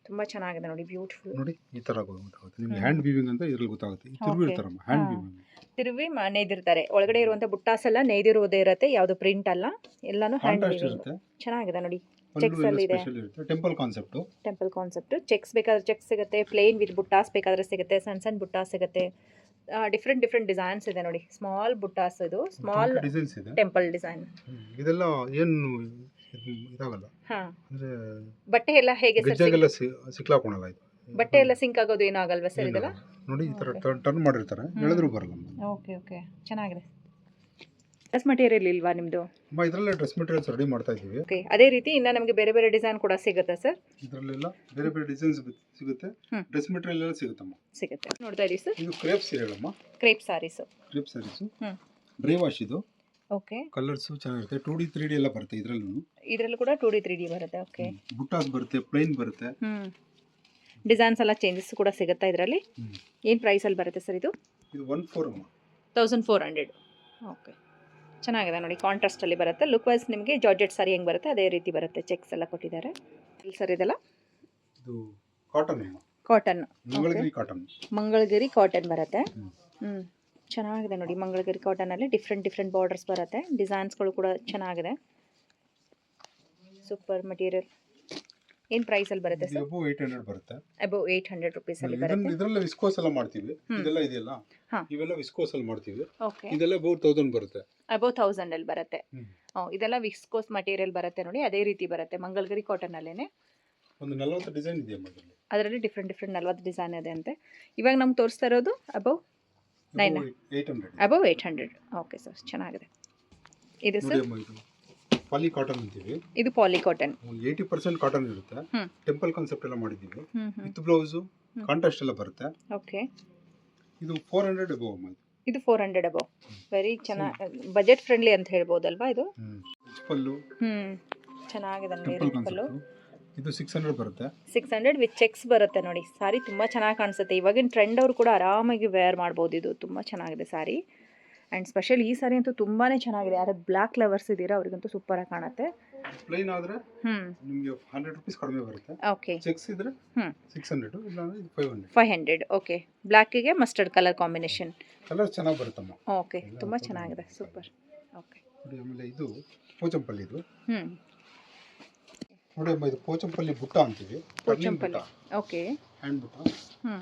ತುಂಬ ಚೆನ್ನಾಗಿದೆ ನೋಡಿ ಬ್ಯೂಟಿಫುಲ್ ನೋಡಿ ಈ ಥರ ಗೊತ್ತಾಗುತ್ತೆ ನಿಮ್ಗೆ ಹ್ಯಾಂಡ್ ವೀವಿಂಗ್ ಅಂತ ಇದರಲ್ಲಿ ಗೊತ್ತಾಗುತ್ತೆ. ಈ ತಿರುಗಿ Okay. ಹ್ಯಾಂಡ್ ವೀವಿಂಗ್ ತಿರುವಿ ನೇಯ್ದಿರ್ತಾರೆ. ಒಳಗಡೆ ಇರುವಂಥ ಬುಟ್ಟಾಸ್ ಎಲ್ಲ ನೇಯ್ದಿರುವುದೇ ಇರುತ್ತೆ. ಯಾವುದು ಪ್ರಿಂಟ್ ಅಲ್ಲ. ಎಲ್ಲಾನು ಹ್ಯಾಂಡ್ ಇರುತ್ತೆ. ಚೆನ್ನಾಗಿದೆ ನೋಡಿ. ಚೆಕ್ಸ್ ಅಲ್ಲಿ ಇದೆ. Temple concept temple concept checks ಬೇಕಾದ್ರೆ ಚೆಕ್ ಸಿಗುತ್ತೆ. ಪ್ಲೇನ್ ವಿತ್ ಬುಟ್ಟಾಸ್ ಬೇಕಾದ್ರೆ ಸಿಗುತ್ತೆ. ಸಣ್ಣ ಸಣ್ಣ ಬುಟ್ಟಾಸ್ ಸಿಗುತ್ತೆ. ಡಿಫ್ರೆಂಟ್ ಡಿಫ್ರೆಂಟ್ ಡಿಸೈನ್ಸ್ ಇದೆ ನೋಡಿ. ಸ್ಮಾಲ್ ಬುಟ್ಟಾಸ್ ಇದು. ಸ್ಮಾಲ್ ಡಿಸೈನ್ಸ್ ಇದೆ. ಟೆಂಪಲ್ ಡಿಸೈನ್ ಹ್ಮ್. ಇದೆಲ್ಲ ಏನು ಇದು ಇದಾಗಲ್ಲ? ಹಾಂ. ಅಂದ್ರೆ ಬಟ್ಟೆ ಎಲ್ಲ ಹೇಗೆ ಸರ್ ಗೆಜ್ಜೆಗೆಲ್ಲ ಸಿ- ಸಿಕ್ಲಾಕೊಳಲ್ಲ ಇದು? ಬಟ್ಟೆ ಎಲ್ಲ ಸಿಂಕ್ ಆಗೋದು ಏನೂ ಆಗಲ್ವಾ ಸರ್ ಇದೆಲ್ಲ? ನೋಡಿ ಈ ತರ ಟರ್ನ್ ಮಾಡಿರ್ತಾರೆ. ಹೇಳಿದ್ರು ಬರಲ್ಲ ಓಕೆ ಓಕೆ ಚೆನ್ನಾಗಿದೆ. ಡ್ರೆಸ್ ಮಟೀರಿಯಲ್ ಇಲ್ವಾ ನಿಮ್ಮದು ಅಮ್ಮ ಇದರಲ್ಲೇ ಡ್ರೆಸ್ ಮಟೀರಿಯಲ್ಸ್ ರೆಡಿ ಮಾಡ್ತಾ ಇದ್ದೀವಿ. ಓಕೆ ಅದೇ ರೀತಿ ಇನ್ನು ನಮಗೆ ಬೇರೆ ಬೇರೆ ಡಿಸೈನ್ ಕೂಡ ಸಿಗುತ್ತಾ ಸರ್ ಇದರಲ್ಲೆಲ್ಲ ಬೇರೆ ಬೇರೆ ಡಿಸೈನ್ಸ್ ಸಿಗುತ್ತೆ. ಡ್ರೆಸ್ ಮೆಟೀರಿಯಲ್ ಎಲ್ಲ ಸಿಗುತ್ತಮ್ಮ. ಸಿಗುತ್ತೆ. ನೋಡ್ತಾ ಇದೀವಿ ಸರ್ ಇದು ಕ್ರೇಪ್ ಸೀರೆಗಳಮ್ಮ. ಕ್ರೇಪ್ ಸಾರೀಸು ಕ್ರೇಪ್ ಸ್ಯಾರೀಸು ಹ್ಮ್. ಡ್ರೈ ವಾಶ್ ಇದು. ಓಕೆ ಕಲರ್ಸ್ ಚೆನ್ನಾಗಿರುತ್ತೆ. ಟೂ ಡಿ ತ್ರೀ ಡಿ ಎಲ್ಲ ಬರುತ್ತೆ ಇದರಲ್ಲೂ. ಇದರಲ್ಲೂ ಕೂಡ ಟೂ ಡಿ ತ್ರೀ ಡಿ ಬರುತ್ತೆ. ಓಕೆ ಬುಟ್ಟಾಸ್ ಬರುತ್ತೆ ಪ್ಲೈನ್ ಬರುತ್ತೆ. ಡಿಸೈನ್ಸ್ ಎಲ್ಲ ಚೇಂಜಸ್ ಕೂಡ ಸಿಗುತ್ತಾ ಇದರಲ್ಲಿ. ಏನು ಪ್ರೈಸಲ್ಲಿ ಬರುತ್ತೆ ಸರ್ ಇದು? ಇದು one four thousand four hundred okay ಚೆನ್ನಾಗಿದೆ ನೋಡಿ ಕಾಂಟ್ರಾಸ್ಟಲ್ಲಿ ಬರುತ್ತೆ. ಲುಕ್ ವೈಸ್ ನಿಮಗೆ ಜಾರ್ಜೆಟ್ ಸಾರಿ ಹೆಂಗೆ ಬರುತ್ತೆ? ಅದೇ ರೀತಿ ಬರುತ್ತೆ ಚೆಕ್ಸ್ ಎಲ್ಲ ಕೊಟ್ಟಿದ್ದಾರೆ. ಸರ್ ಇದೆಲ್ಲ ಇದು cotton Mangalagiri cotton Mangalagiri cotton ಬರುತ್ತೆ. ಹ್ಞೂ ಚೆನ್ನಾಗಿದೆ ನೋಡಿ ಮಂಗಳಗಿರಿ ಕಾಟನಲ್ಲಿ ಡಿಫ್ರೆಂಟ್ ಡಿಫ್ರೆಂಟ್ ಬಾರ್ಡರ್ಸ್ ಬರುತ್ತೆ. ಡಿಸೈನ್ಸ್ಗಳು ಕೂಡ ಚೆನ್ನಾಗಿದೆ. ಸೂಪರ್ ಮಟೀರಿಯಲ್ ಏನು ಪ್ರೈಸಲ್ಲಿ ಬರುತ್ತೆ ಸರ್? ಅಬೋ ಏಟ್ ಹಂಡ್ರೆಡ್ ಬರುತ್ತೆ. ಅಬೌವ್ ಏಯ್ಟ್ ಹಂಡ್ರೆಡ್ ಅಲ್ಲಿ ಬರುತ್ತೆ. ಇದರಲ್ಲ ವಿಸ್ಕೋಸ್ ಎಲ್ಲ ಮಾಡ್ತೀವಿ. ಇದೆಲ್ಲ ಇದೆಯಲ್ಲ? ಇವೆಲ್ಲ ವಿಸ್ಕೋಸ್ ಅಲ್ಲಿ ಮಾಡ್ತೀವಿ. ಇದೆಲ್ಲ ಅಬೌವ್ ತೌಸಂಡ್ ಬರುತ್ತೆ. ಅಬೌವ್ ತೌಸಂಡಲ್ಲಿ ಬರುತ್ತೆ. ಹ್ಮ್. ಹ್ಞೂ ಇದೆಲ್ಲ ವಿಸ್ಕೋಸ್ ಮಟೀರಿಯಲ್ ಬರುತ್ತೆ ನೋಡಿ ಅದೇ ರೀತಿ ಬರುತ್ತೆ ಮಂಗಲ್ಗಿರಿ ಕಾಟನ್ ಅಲ್ಲೇನೆ. ಒಂದು ನಲವತ್ತು ಡಿಸೈನ್ ಇದೆ ಅದರಲ್ಲಿ ಡಿಫ್ರೆಂಟ್ ಡಿಫ್ರೆಂಟ್ ನಲ್ವತ್ತು ಡಿಸೈನ್ ಇದೆ ಅಂತೆ. ಇವಾಗ ನಮ್ಗೆ ತೋರಿಸ್ತಾ ಇರೋದು above hundred above eight hundred okay sir ಚೆನ್ನಾಗಿದೆ. ಇದು ಸರ್ ಪಾಲಿ ಕಾಟನ್ ಅಂತೀವಿ. ಇದು ಪಾಲಿ ಕಾಟನ್ ಒಂದು ಏಯ್ಟಿ ಪರ್ಸೆಂಟ್ ಕಾಟನ್ ಇರುತ್ತೆ. ಹ್ಮ್. ಟೆಂಪಲ್ ಕಾನ್ಸೆಪ್ಟ್ ಎಲ್ಲ ಮಾಡಿದ್ದೀವಿ. With blouse. ಕಾಂಟ್ರಾಸ್ಟ್ ಎಲ್ಲ ಬರುತ್ತೆ. ಓಕೆ ಇದು ಫೋರ್ ಹಂಡ್ರೆಡ್ ಅಬೋ ಅಮ್ಮ ಇದು. ಇದು ಫೋರ್ ಹಂಡ್ರೆಡ್ ಅಬೌವ್ ವೆರಿ ಚೆನ್ನಾಗಿ ಬಜೆಟ್ ಫ್ರೆಂಡ್ಲಿ ಅಂತ ಹೇಳ್ಬೋದಲ್ವಾ ಇದು. ರಿಚ್ ಪಲ್ಲು. ಚೆನ್ನಾಗಿದೆ ಟೆಂಪಲ್ ಕಾನ್ಸೆಪ್ಟ್ ಇದು ಸಿಕ್ಸ್ ಹಂಡ್ರೆಡ್ ಬರುತ್ತೆ. ಸಿಕ್ಸ್ ಹಂಡ್ರೆಡ್ ವಿತ್ ಚೆಕ್ಸ್ ಬರುತ್ತೆ ನೋಡಿ. ಸಾರಿ ತುಂಬ ಚೆನ್ನಾಗಿ ಕಾಣಿಸುತ್ತೆ. ಇವಾಗಿನ ಟ್ರೆಂಡ್ ಅವರು ಕೂಡ ಆರಾಮಾಗಿ ವೇರ್ ಮಾಡ್ಬೋದು ಇದು. ತುಂಬ ಚೆನ್ನಾಗಿದೆ ಸಾರಿ ಆ್ಯಂಡ್ ಸ್ಪೆಷಲ್ ಈ ಸಾರಿ ಅಂತೂ ತುಂಬಾ ಚೆನ್ನಾಗಿದೆ. ಯಾರು ಬ್ಲ್ಯಾಕ್ ಲವರ್ಸ್ ಇದ್ದೀರಾ ಅವರಿಗಂತೂ ಸೂಪರಾಗಿ ಕಾಣುತ್ತೆ. ಪ್ಲೈನ್ ಆದ್ರೆ ನಿಮಗೆ ಹಂಡ್ರೆಡ್ ರುಪೀಸ್ ಕಡಿಮೆ ಬರುತ್ತೆ. ಓಕೆ ಸಿಕ್ಸ್ ಇದ್ರೆ. ಸಿಕ್ಸ್ ಹಂಡ್ರೆಡ್ ಇಲ್ಲಾಂದ್ರೆ five hundred five hundred okay ಬ್ಲ್ಯಾಕಿಗೆ mustard colour combination colour ಚೆನ್ನಾಗಿ ಬರುತ್ತಮ್ಮ. ಓಕೆ ತುಂಬ ಚೆನ್ನಾಗಿದೆ. ಸೂಪರ್ ಓಕೆ ಆಮೇಲೆ ಇದು ಪೋಚಂಪಲ್ಲಿ ಇದು. ಹ್ಞೂ ನೋಡಿ ಅಮ್ಮ ಇದು ಪೋಚಂಪಲ್ಲಿ ಬುಟ್ಟ ಅಂತೀವಿ. ಪೋಚಂಪಲ್ಲಿ. ಓಕೆ ಹ್ಯಾಂಡ್ ಬುಟ್ಟ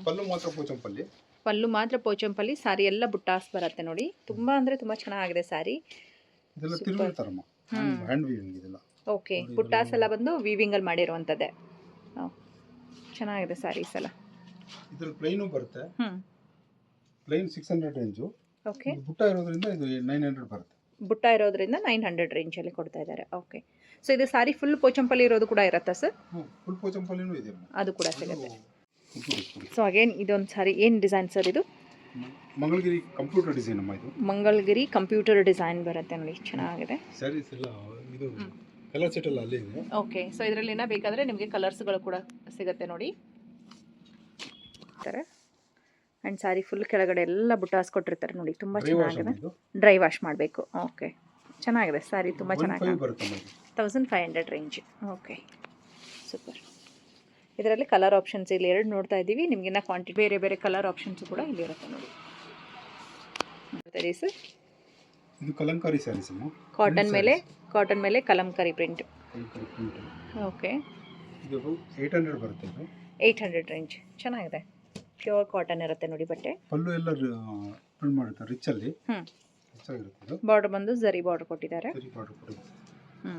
ಪಲ್ಲು ಮಾತ್ರ ಪೋಚಂಪಲ್ಲಿ. ಪಲ್ಲು ಮಾತ್ರ ಪೋಚಂಪಲ್ಲಿ ಸಾರಿ ಎಲ್ಲ ಬುಟ್ಟಾಸ್ ಬರುತ್ತೆ ನೋಡಿ. ತುಂಬ ಅಂದರೆ ತುಂಬ ಚೆನ್ನಾಗಿದೆ ಸಾರಿ. ಓಕೆ ಬುಟ್ಟಾಸ್ ಎಲ್ಲ ಬಂದು ವೀವಿಂಗಲ್ಲಿ ಮಾಡಿರುವಂಥದ್ದೇ ಮಾಡಿರುವಂತದ್ದೇ. ಚೆನ್ನಾಗಿದೆ ಸಾರಿ ಸಲ. ಇದ್ರಲ್ಲಿ ಪ್ಲೈನು ಬರುತ್ತೆ. Plain six hundred range okay. Butta ಇರೋದ್ರಿಂದ ಇದು ನೈನ್ ಹಂಡ್ರೆಡ್ ಬರುತ್ತೆ. ಬುಟ್ಟ ಇರೋದ್ರಿಂದ ನೈನ್ ಹಂಡ್ರೆಡ್ ರೇಂಜಲ್ಲಿ ಕೊಡ್ತಾ ಇದ್ದಾರೆ. ಓಕೆ. ಸೊ ಇದು ಸಾರಿ ಫುಲ್ ಪೋಚಂಪಲ್ಲಿ ಇರೋದು ಕೂಡ ಇರುತ್ತಾ ಸರ್ ಫುಲ್ ಪೋಚಂಪಲ್ಲಿನೂ ಇದೆ ಅದು ಕೂಡ ಸಿಗುತ್ತೆ. ಸೊ ಅಗೇನ್ ಇದೊಂದು ಸಾರಿ ಏನು ಡಿಸೈನ್ ಸರ್ ಇದು? ಮಂಗಳಗಿರಿ ಕಂಪ್ಯೂಟರ್ ಡಿಸೈನ್ ಅಮ್ಮ ಇದು. ಮಂಗಳಗಿರಿ ಕಂಪ್ಯೂಟರ್ ಡಿಸೈನ್ ಬರುತ್ತೆ ನೋಡಿ ಚೆನ್ನಾಗಿದೆ. ಸರಿ ಎಲ್ಲ ಇದು ಕಲರ್ ಸೆಟ್ ಎಲ್ಲ ಅಲ್ಲೇ ಇದೆ. ಓಕೆ ಸೊ ಇದರಲ್ಲಿ ಏನೋ ಬೇಕಾದರೆ ನಿಮಗೆ ಕಲರ್ಸ್ಗಳು ಕೂಡ ಸಿಗುತ್ತೆ ನೋಡಿ. ಥರ ಆ್ಯಂಡ್ ಸಾರಿ ಫುಲ್ ಕೆಳಗಡೆ ಎಲ್ಲ ಬುಟ್ಟಾಸ್ ಹಾಸ್ಕೊಟ್ಟಿರ್ತಾರೆ ನೋಡಿ ತುಂಬ ಚೆನ್ನಾಗಿದೆ. ಡ್ರೈ ವಾಶ್ ಮಾಡಬೇಕು. ಓಕೆ ಚೆನ್ನಾಗಿದೆ ಸಾರಿ ತುಂಬ ಚೆನ್ನಾಗಿದೆ. Thousand five hundred range okay super ಇದರಲ್ಲಿ ಕಲರ್ ಆಪ್ಷನ್ಸ್ ಇಲ್ಲಿ ಎರಡು ನೋಡ್ತಾ ಇದ್ದೀವಿ. ನಿಮಗಿನ್ನ ಕ್ವಾಂಟಿಟಿ ಬೇರೆ ಬೇರೆ ಕಲರ್ ಆಪ್ಷನ್ಸ್ ಕೂಡ ಇಲ್ಲಿ ಇರುತ್ತೆ ನೋಡಿ. ಸರ್ ಇದು ಕಲಂಕಾರಿ ಸ್ಯಾರೀಸ್ ಕಾಟನ್ ಮೇಲೆ? ಕಾಟನ್ ಮೇಲೆ ಕಲಂಕರಿ ಪ್ರಿಂಟ್ ಓಕೆ ಇದು ಏಯ್ಟ್ ಹಂಡ್ರೆಡ್ ಬರುತ್ತೆ ಏಯ್ಟ್ ಹಂಡ್ರೆಡ್ ರೇಂಜ್ ಚೆನ್ನಾಗಿದೆ. ಪ್ಯೂರ್ ಕಾಟನ್ ಇರುತ್ತೆ ನೋಡಿ ಬಟ್ಟೆ. ಪಲ್ಲು ಎಲ್ಲ ಪ್ರಿಂಟ್ ರಿಚ್ ಅಲ್ಲಿ? ಬಾರ್ಡರ್ ಬಂದು ಜರಿ ಬಾರ್ಡರ್ ಕೊಟ್ಟಿದ್ದಾರೆ. ಹ್ಞೂ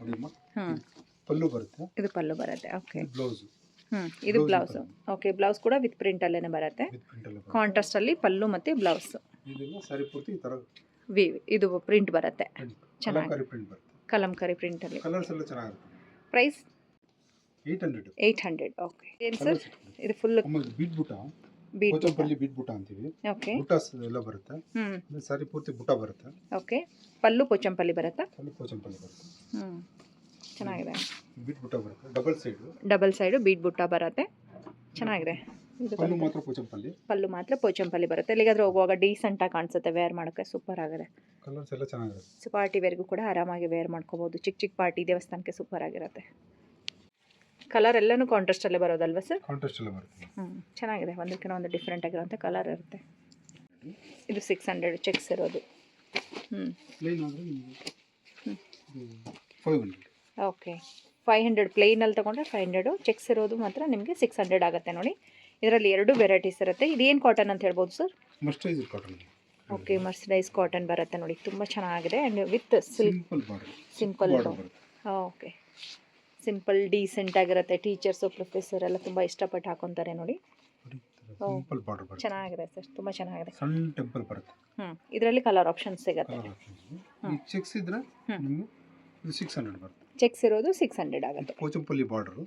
ಹ್ಞೂ ಪಲ್ಲು ಬರುತ್ತೆ. ಇದು ಪಲ್ಲು ಬರುತ್ತೆ ಓಕೆ ಬ್ಲೌಸ್. ಇದು ಬ್ಲೌಸ್. ಓಕೆ ಬ್ಲೌಸ್ ಕೂಡ ವಿತ್ ಪ್ರಿಂಟ್ ಎಲ್ಲ ಬರುತ್ತೆ. ಕಾಂಟ್ರಾಸ್ಟಲ್ಲಿ ಪಲ್ಲು ಮತ್ತು ಬ್ಲೌಸ್. ವಿ ಇದು ಪ್ರಿಂಟ್ ಬರುತ್ತೆ. ಚೆನ್ನಾಗಿ. ಕಲಂಕಾರಿ ಪ್ರಿಂಟ್ ಅಲ್ಲಿ. ಪ್ರೈಸ್ ಏಯ್ಟ್ ಹಂಡ್ರೆಡ್ ಓಕೆ ಏನು ಸರ್ ಇದು ಫುಲ್ ಬೀಟ್ ಬುಟ್ಟ. ಬುಟ್ಟ. ಅಂತೀವಿ. ಓಕೆ ಎಲ್ಲ ಬರುತ್ತೆ. ಸ್ಯಾರಿ ಪೂರ್ತಿ ಬುಟ್ಟ ಬರುತ್ತೆ. ಓಕೆ ಪಲ್ಲು ಪೋಚಂಪಲ್ಲಿ ಬರುತ್ತಾ? ಅಲ್ಲಿ ಹ್ಞೂ ಚೆನ್ನಾಗಿದೆ. Double side double side beat butta ಬರುತ್ತೆ. ಚೆನ್ನಾಗಿದೆ. ಪಲ್ಲು ಮಾತ್ರ ಪೋಚಂಪಲ್ಲಿ? ಬರುತ್ತೆ. ಎಲ್ಲಿಗಾದ್ರೂ ಹೋಗುವಾಗ ಡೀಸೆಂಟಾಗಿ ಕಾಣಿಸುತ್ತೆ ವೇರ್ ಮಾಡೋಕ್ಕೆ. ಸೂಪರ್ ಆಗಿದೆ. ಸೊ ಪಾರ್ಟಿ ವೇರ್ಗೂ ಕೂಡ ಆರಾಮಾಗಿ ವೇರ್ ಮಾಡ್ಕೋಬೋದು. ಚಿಕ್ಕ ಚಿಕ್ಕ ಪಾರ್ಟಿ ದೇವಸ್ಥಾನಕ್ಕೆ ಸೂಪರ್ ಆಗಿರುತ್ತೆ. ಕಲರ್ ಎಲ್ಲನೂ ಕಾಂಟ್ರಾಸ್ಟಲ್ಲೇ ಬರೋದಲ್ವಾ ಸರ್ ಕಾಂಟ್ರಾಸ್ಟ್ ಅಲ್ಲೇ ಬರುತ್ತೆ. ಹ್ಞೂ ಚೆನ್ನಾಗಿದೆ. ಒಂದಕ್ಕಿಂತ ಒಂದು ಡಿಫ್ರೆಂಟ್ ಆಗಿರೋಂಥ ಕಲರ್ ಇರುತ್ತೆ. ಇದು ಸಿಕ್ಸ್ ಹಂಡ್ರೆಡ್ ಚೆಕ್ಸ್ ಇರೋದು. ಓಕೆ ಫೈವ್ ಹಂಡ್ರೆಡ್ ಪ್ಲೇನಲ್ಲಿ ತೊಗೊಂಡ್ರೆ ಫೈವ್ ಹಂಡ್ರೆಡು ಚೆಕ್ಸ್ ಇರೋದು ಮಾತ್ರ ನಿಮಗೆ ಸಿಕ್ಸ್ ಹಂಡ್ರೆಡ್ ಆಗುತ್ತೆ ನೋಡಿ. ಇದರಲ್ಲಿ ಎರಡು ವೆರೈಟೀಸ್ ಇರುತ್ತೆ. ಇದೇನು ಕಾಟನ್ ಅಂತ ಹೇಳ್ಬೋದು sir cotton okay mercerised cotton ಬರುತ್ತೆ ನೋಡಿ. ತುಂಬ ಚೆನ್ನಾಗಿದೆ. And with silk simple simple okay simple decent ಆಗಿರುತ್ತೆ. ಟೀಚರ್ಸು ಪ್ರೊಫೆಸರ್ ಎಲ್ಲ ತುಂಬ ಇಷ್ಟಪಟ್ಟು ಹಾಕೊತಾರೆ ನೋಡಿ. ಸಿಂಪಲ್ ಬಾರ್ಡರ್ ಬರುತ್ತೆ. ಚೆನ್ನಾಗಿದೆ ಸರ್ ತುಂಬ ಚೆನ್ನಾಗಿದೆ. ಸಣ್ಣ ಟೆಂಪಲ್ ಬರುತ್ತೆ. ಹ್ಞೂ ಇದರಲ್ಲಿ ಕಲರ್ ಆಪ್ಷನ್ಸ್ ಸಿಗುತ್ತೆ. ಈ ಚೆಕ್ಸ್ ಇದ್ರೆ. ನಿಮಗೆ ಇದು ಸಿಕ್ಸ್ ಹಂಡ್ರೆಡ್ ಬರುತ್ತೆ. ಚೆಕ್ಸ್ ಇರೋದು ಸಿಕ್ಸ್ ಹಂಡ್ರೆಡ್ ಆಗುತ್ತೆ. Kochampalli border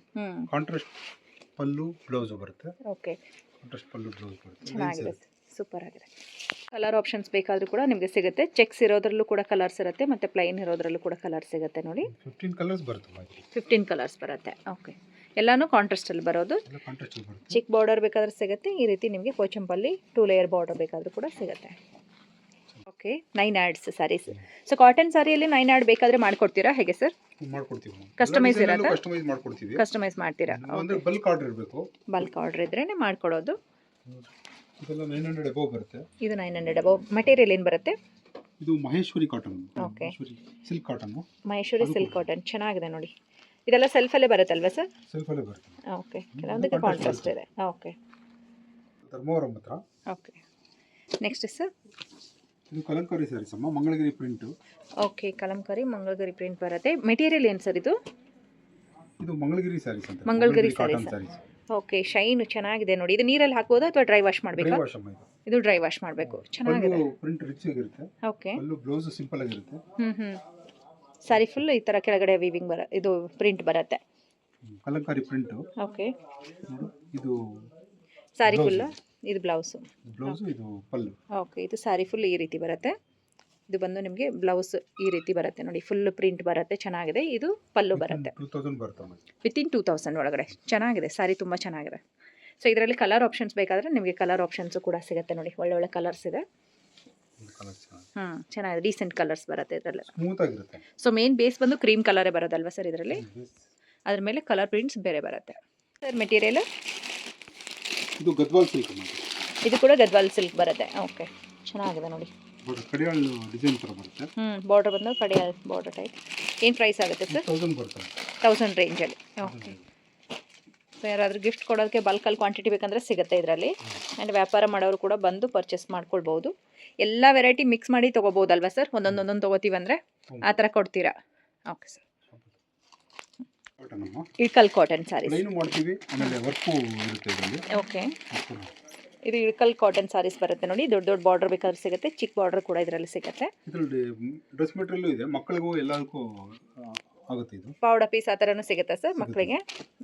contrast pallu blouse ಬರುತ್ತೆ. ಓಕೆ ಕಾಂಟ್ರಾಸ್ಟ್ ಪಲ್ಲು ಬ್ಲೌಸ್ ಬರುತ್ತೆ. ಚೆನ್ನಾಗಿದೆ ಸೂಪರ್ ಆಗಿದೆ. ಕಲರ್ ಆಪ್ಷನ್ಸ್ ಬೇಕಾದರೂ ಕೂಡ ನಿಮಗೆ ಸಿಗುತ್ತೆ. ಚೆಕ್ಸ್ ಇರೋದ್ರಲ್ಲೂ ಕೂಡ ಕಲರ್ಸ್ ಇರುತ್ತೆ ಮತ್ತೆ ಪ್ಲೈನ್ ಇರೋದ್ರಲ್ಲೂ ಕೂಡ ಕಲರ್ ಸಿಗುತ್ತೆ ನೋಡಿ. ಫಿಫ್ಟೀನ್ ಕಲರ್ಸ್ ಬರುತ್ತೆ ಫಿಫ್ಟೀನ್ ಕಲರ್ಸ್ ಬರುತ್ತೆ. ಓಕೆ ಎಲ್ಲನೂ ಕಾಂಟ್ರಾಸ್ಟಲ್ಲಿ ಬರೋದು. ಚಿಕ್ಕ ಬಾರ್ಡರ್ ಬೇಕಾದ್ರೆ ಸಿಗುತ್ತೆ ಈ ರೀತಿ ನಿಮಗೆ ಕೋಚಂಪಲ್ಲಿ ಟೂ ಲೇಯರ್ ಬಾರ್ಡರ್ ಬೇಕಾದರೂ ಕೂಡ ಸಿಗುತ್ತೆ. Okay nine yards sarees so cotton ಸ್ಯಾರಿಯಲ್ಲಿ nine add ಬೇಕಾದರೆ ಮಾಡ್ಕೊಡ್ತೀರಾ? ಹೇಗೆ ಸರ್ Customize ಇರತ್ತಾ? ಕಸ್ಟಮೈಸ್ ಮಾಡ್ಕೊಡ್ತೀವಿ. ಕಸ್ಟಮೈಸ್ ಮಾಡ್ತೀರಾ? ಬಲ್ಕ್ ಆರ್ಡರ್ ಇರಬೇಕು. ಬಲ್ಕ್ ಆರ್ಡರ್ ಇದ್ರೇ ಮಾಡ್ಕೊಡೋದು. ಇದು ನೈನ್ ಹಂಡ್ರೆಡ್ ಅಬೌವ್ ಮಟೀರಿಯಲ್ ಏನು ಬರುತ್ತೆ? ಇದು Maheshwari cotton. Maheshwari silk cotton Maheshwari silk cotton ಚೆನ್ನಾಗಿದೆ ನೋಡಿ. ಇದೆಲ್ಲ ಸೆಲ್ಫಲ್ಲೇ ಬರುತ್ತಲ್ವಾ ಸರ್ ಸೆಲ್ಫಲ್ಲೇ ಬರುತ್ತೆ. ಓಕೆ ಕೆಲವೊಂದಕ್ಕೆ ಕಾಂಟ್ರಾಸ್ಟ್ ಇದೆ. ಓಕೆ ಧರ್ಮವರಂ ಹತ್ರ. ಓಕೆ ನೆಕ್ಸ್ಟ್ ಸರ್ ಇದು ಕಲಂಕಾರಿ ಸ್ಯಾರೀಸ್ ಅಮ್ಮ Mangalagiri print okay Kalamkari Mangalagiri print ಬರುತ್ತೆ. ಮೆಟೀರಿಯಲ್ ಏನು ಸರ್ ಇದು? ಇದು ಮಂಗಳಗಿರಿ ಸ್ಯಾರೀಸ್ ಅಂತ. Mangalagiri cotton sir sarees okay shine ಚೆನ್ನಾಗಿದೆ ನೋಡಿ. ಇದು ನೀರಲ್ಲಿ ಹಾಕ್ಬೋದಾ ಅಥವಾ ಡ್ರೈ ವಾಶ್ ಮಾಡಬೇಕಾ? ವಾಶ್ ಅಮ್ಮ ಇದು. ಇದು ಡ್ರೈ ವಾಶ್ ಮಾಡಬೇಕು. ಚೆನ್ನಾಗಿದೆ. ಪಲ್ಲು ಪ್ರಿಂಟ್ ರಿಚ್ ಆಗಿರುತ್ತೆ. ಓಕೆ ಪಲ್ಲು ಬ್ಲೌಸ್ ಸಿಂಪಲ್ ಆಗಿರುತ್ತೆ. ಹ್ಞೂ ಹ್ಞೂ ಸಾರಿ ಫುಲ್ ಈ ಥರ ಕೆಳಗಡೆ ವೀವಿಂಗ್ ಬರ ಇದು ಪ್ರಿಂಟ್ ಬರುತ್ತೆ. ಕಲಂಕಾರಿ ಪ್ರಿಂಟ್ ಓಕೆ ಇದು ಸಾರಿ ಫುಲ್ ಇದು ಬ್ಲೌಸು ಬ್ಲೌಸ್ ಇದು ಪಲ್ಲು. ಓಕೆ ಇದು ಸಾರಿ ಫುಲ್ ಈ ರೀತಿ ಬರುತ್ತೆ. ಇದು ಬಂದು ನಿಮಗೆ ಬ್ಲೌಸ್ ಈ ರೀತಿ ಬರುತ್ತೆ ನೋಡಿ ಫುಲ್ ಪ್ರಿಂಟ್ ಬರುತ್ತೆ ಚೆನ್ನಾಗಿದೆ. ಇದು ಪಲ್ಲು ಬರುತ್ತೆ. ವಿತಿನ್ ಟೂ ತೌಸಂಡ್ ಒಳಗಡೆ. ಚೆನ್ನಾಗಿದೆ ಸಾರಿ ತುಂಬ ಚೆನ್ನಾಗಿದೆ. ಸೊ ಇದರಲ್ಲಿ ಕಲರ್ ಆಪ್ಷನ್ಸ್ ಬೇಕಾದರೆ ನಿಮಗೆ ಕಲರ್ ಆಪ್ಷನ್ಸು ಕೂಡ ಸಿಗುತ್ತೆ ನೋಡಿ ಒಳ್ಳೊಳ್ಳೆ ಒಳ್ಳೆ ಕಲರ್ಸ್ ಇದು. ಕಲರ್ ಚೆನ್ನಾಗಿ ಹ್ಞೂ ಚೆನ್ನಾಗಿದೆ. ರೀಸೆಂಟ್ ಕಲರ್ಸ್ ಬರುತ್ತೆ ಇದರಲ್ಲಿ ಸ್ಮೂತ್ ಆಗಿರುತ್ತೆ. ಸೊ ಮೇನ್ ಬೇಸ್ ಬಂದು ಕ್ರೀಮ್ ಕಲರೇ ಬರೋದಲ್ವಾ ಸರ್ ಇದರಲ್ಲಿ. ಅದ್ರ ಮೇಲೆ ಕಲರ್ ಪ್ರಿಂಟ್ಸ್ ಬೇರೆ ಬರುತ್ತೆ. ಸರ್ ಮೆಟೀರಿಯಲ್ ಇದು ಗದ್ವಾಲ್ ಸಿಲ್ಕ್ ಇದು. ಕೂಡ ಗದ್ವಾಲ್ ಸಿಲ್ಕ್ ಬರುತ್ತೆ. ಓಕೆ ಚೆನ್ನಾಗಿದೆ ನೋಡಿ. ಕಡಿಯಾಳು ಡಿಸೈನ್ ಥರ ಬರುತ್ತೆ. ಹ್ಞೂ ಬಾರ್ಡರ್ ಬಂದು ಕಡೆ ಬಾರ್ಡರ್ ಟೈಪ್ ಏನು ಪ್ರೈಸ್ ಆಗುತ್ತೆ ಸರ್ ತೌಸಂಡ್ ಬರುತ್ತೆ. ತೌಸಂಡ್ ರೇಂಜಲ್ಲಿ ಓಕೆ ಯಾರಾದರೂ ಗಿಫ್ಟ್ ಕೊಡೋದಕ್ಕೆ ಬಲ್ಕಲ್ಲಿ ಕ್ವಾಂಟಿಟಿ ಬೇಕಂದರೆ ಸಿಗುತ್ತೆ ಇದರಲ್ಲಿ. ಆ್ಯಂಡ್ ವ್ಯಾಪಾರ ಮಾಡೋರು ಕೂಡ ಬಂದು ಪರ್ಚೇಸ್ ಮಾಡ್ಕೊಳ್ಬೋದು ಎಲ್ಲ ವೆರೈಟಿ ಮಿಕ್ಸ್ ಮಾಡಿ ತೊಗೋಬೋದಲ್ವಾ ಸರ್ ಒಂದೊಂದೊಂದೊಂದು ಒಂದೊಂದು ತೊಗೋತೀವಿ ಅಂದರೆ ಆ ಥರ ಕೊಡ್ತೀರಾ? Okay sir Ilkal cotton sarees okay ಇದು ಇಳ್ಕಲ್ ಕಾಟನ್ ಸಾರೀಸ್ ಬರುತ್ತೆ ನೋಡಿ ದೊಡ್ಡ ದೊಡ್ಡ ಬಾರ್ಡರ್ ಬೇಕಾದ್ರೆ ಸಿಗುತ್ತೆ ಚಿಕ್ಕ ಬಾರ್ಡರ್ ಕೂಡ ಇದರಲ್ಲಿ ಸಿಗುತ್ತೆ. ಇದರಲ್ಲಿ ಡ್ರೆಸ್ ಮೆಟೀರಿಯಲ್ ಇದೆ ಮಕ್ಕಳಿಗೂ ಎಲ್ಲದಕ್ಕೂ ಆಗುತ್ತೆ ಇದು. ಪೌಡ ಪೀಸ್ ಆ ಥರನೂ ಸಿಗುತ್ತಾ ಸರ್ ಮಕ್ಕಳಿಗೆ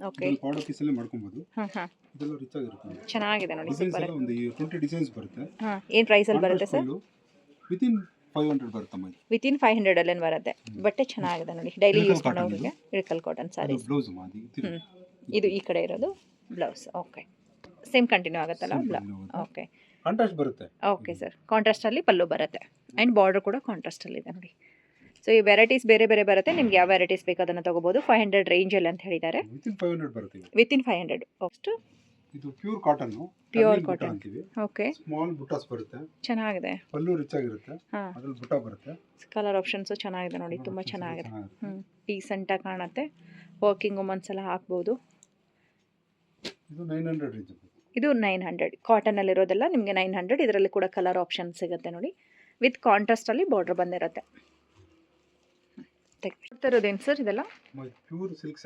ಓಕೆ ಪೌಡರ್ ಅಲ್ಲಿ ಮಾಡ್ಕೊಬಹುದು ಹಾಂ ಹಾಂ ಇದೆಲ್ಲ ರಿಚ್ ಆಗಿರುತ್ತೆ. ಚೆನ್ನಾಗಿದೆ ನೋಡಿ ಡಿಸೈನ್ಸ್ ಸೂಪರ್ ಎಲ್ಲ ಒಂದು ಟ್ವೆಂಟಿ ಡಿಸೈನ್ಸ್ ಬರುತ್ತೆ. ಹಾಂ ಏನು ಪ್ರೈಸಲ್ಲಿ ಬರುತ್ತೆ ಸರ್? ವಿತಿನ್ ಫೈವ್ ಹಂಡ್ರೆಡ್ ಬರುತ್ತಮ್ಮ ಇದು ವಿತಿನ್ ಫೈವ್ ಹಂಡ್ರೆಡಲ್ಲೇನು ಬರುತ್ತೆ? ಬಟ್ಟೆ ಚೆನ್ನಾಗಿದೆ ನೋಡಿ ಡೈಲಿ ಇಳ್ಕಲ್ ಯೂಸ್ cotton ಮಾಡೋರಿಗೆ ಇಳ್ಕಲ್ ಕಾಟನ್ ಅದು ಸಾರೀಸ್ ಬ್ಲೌಸ್ ಮಾಡಿ ಇದು. ಹ್ಞೂ ಇದು ಈ ಕಡೆ ಇರೋದು ಬ್ಲೌಸ್ ಓಕೆ ಸೇಮ್ ಕಂಟಿನ್ಯೂ ಆಗುತ್ತಲ್ಲ ಬ್ಲೌಸ್ ಓಕೆ ಕಾಂಟ್ರಾಸ್ಟ್ ಬರುತ್ತೆ. ಓಕೆ ಸರ್ ಕಾಂಟ್ರಾಸ್ಟಲ್ಲಿ ಪಲ್ಲು ಬರುತ್ತೆ. ಆ್ಯಂಡ್ ಬಾರ್ಡರ್ ಕೂಡ ಕಾಂಟ್ರಾಸ್ಟಲ್ಲಿ ಇದೆ ನೋಡಿ. ಸೊ ಈ ವೆರೈಟೀಸ್ ಬೇರೆ ಬೇರೆ ಬರುತ್ತೆ. ನಿಮ್ಗೆ ಯಾವ ವೆರೈಟೀಸ್ ಬೇಕು ಅದನ್ನು ತಗೋಬಹುದು ಫೈವ್ ಹಂಡ್ರೆಡ್ ರೇಂಜಲ್ಲಿ ಅಂತ ಹೇಳಿದ್ದಾರೆ. ವಿತ್ ಇನ್ ಫೈವ್ ಹಂಡ್ರೆಡ್ ಅಷ್ಟು ಇದು ಪ್ಯೂರ್ ಕಾಟನ್ ಪ್ಯೂರ್ ಕಾಟನ್ ಅಂತೀವಿ. ಓಕೆ ಸ್ಮಾಲ್ ಬರುತ್ತೆ. ಚೆನ್ನಾಗಿದೆ. ಪಲ್ಲು ರಿಚ್ ಆಗಿರುತ್ತೆ ಅದ್ರಲ್ಲಿ ಬುಟ್ಟ ಬರುತ್ತೆ. ಕಲರ್ ಆಪ್ಷನ್ಸ್ ಚೆನ್ನಾಗಿದೆ ನೋಡಿ. ತುಂಬಾ ಚೆನ್ನಾಗಿದೆ. ಡೀಸೆಂಟ್ ಆಗಿ ಕಾಣುತ್ತೆ. ವರ್ಕಿಂಗ್ ವುಮನ್ಸ್ ಎಲ್ಲ ಹಾಕ್ಬೋದು. ಇದು ನೈನ್ ಹಂಡ್ರೆಡ್ ರೇಂಜ್ ಇದು ನೈನ್ ಹಂಡ್ರೆಡ್ ಕಾಟನಲ್ಲಿರೋದೆಲ್ಲ ನಿಮಗೆ ನೈನ್ ಹಂಡ್ರೆಡ್ ಇದರಲ್ಲಿ ಕೂಡ ಕಲರ್ ಆಪ್ಷನ್ ಸಿಗುತ್ತೆ ನೋಡಿ. ವಿತ್ ಕಾಂಟ್ರಾಸ್ಟಲ್ಲಿ ಬಾರ್ಡ್ರ್ ಬಂದಿರುತ್ತೆ. ಸರ್ ಇದೆಲ್ಲ? Pure silk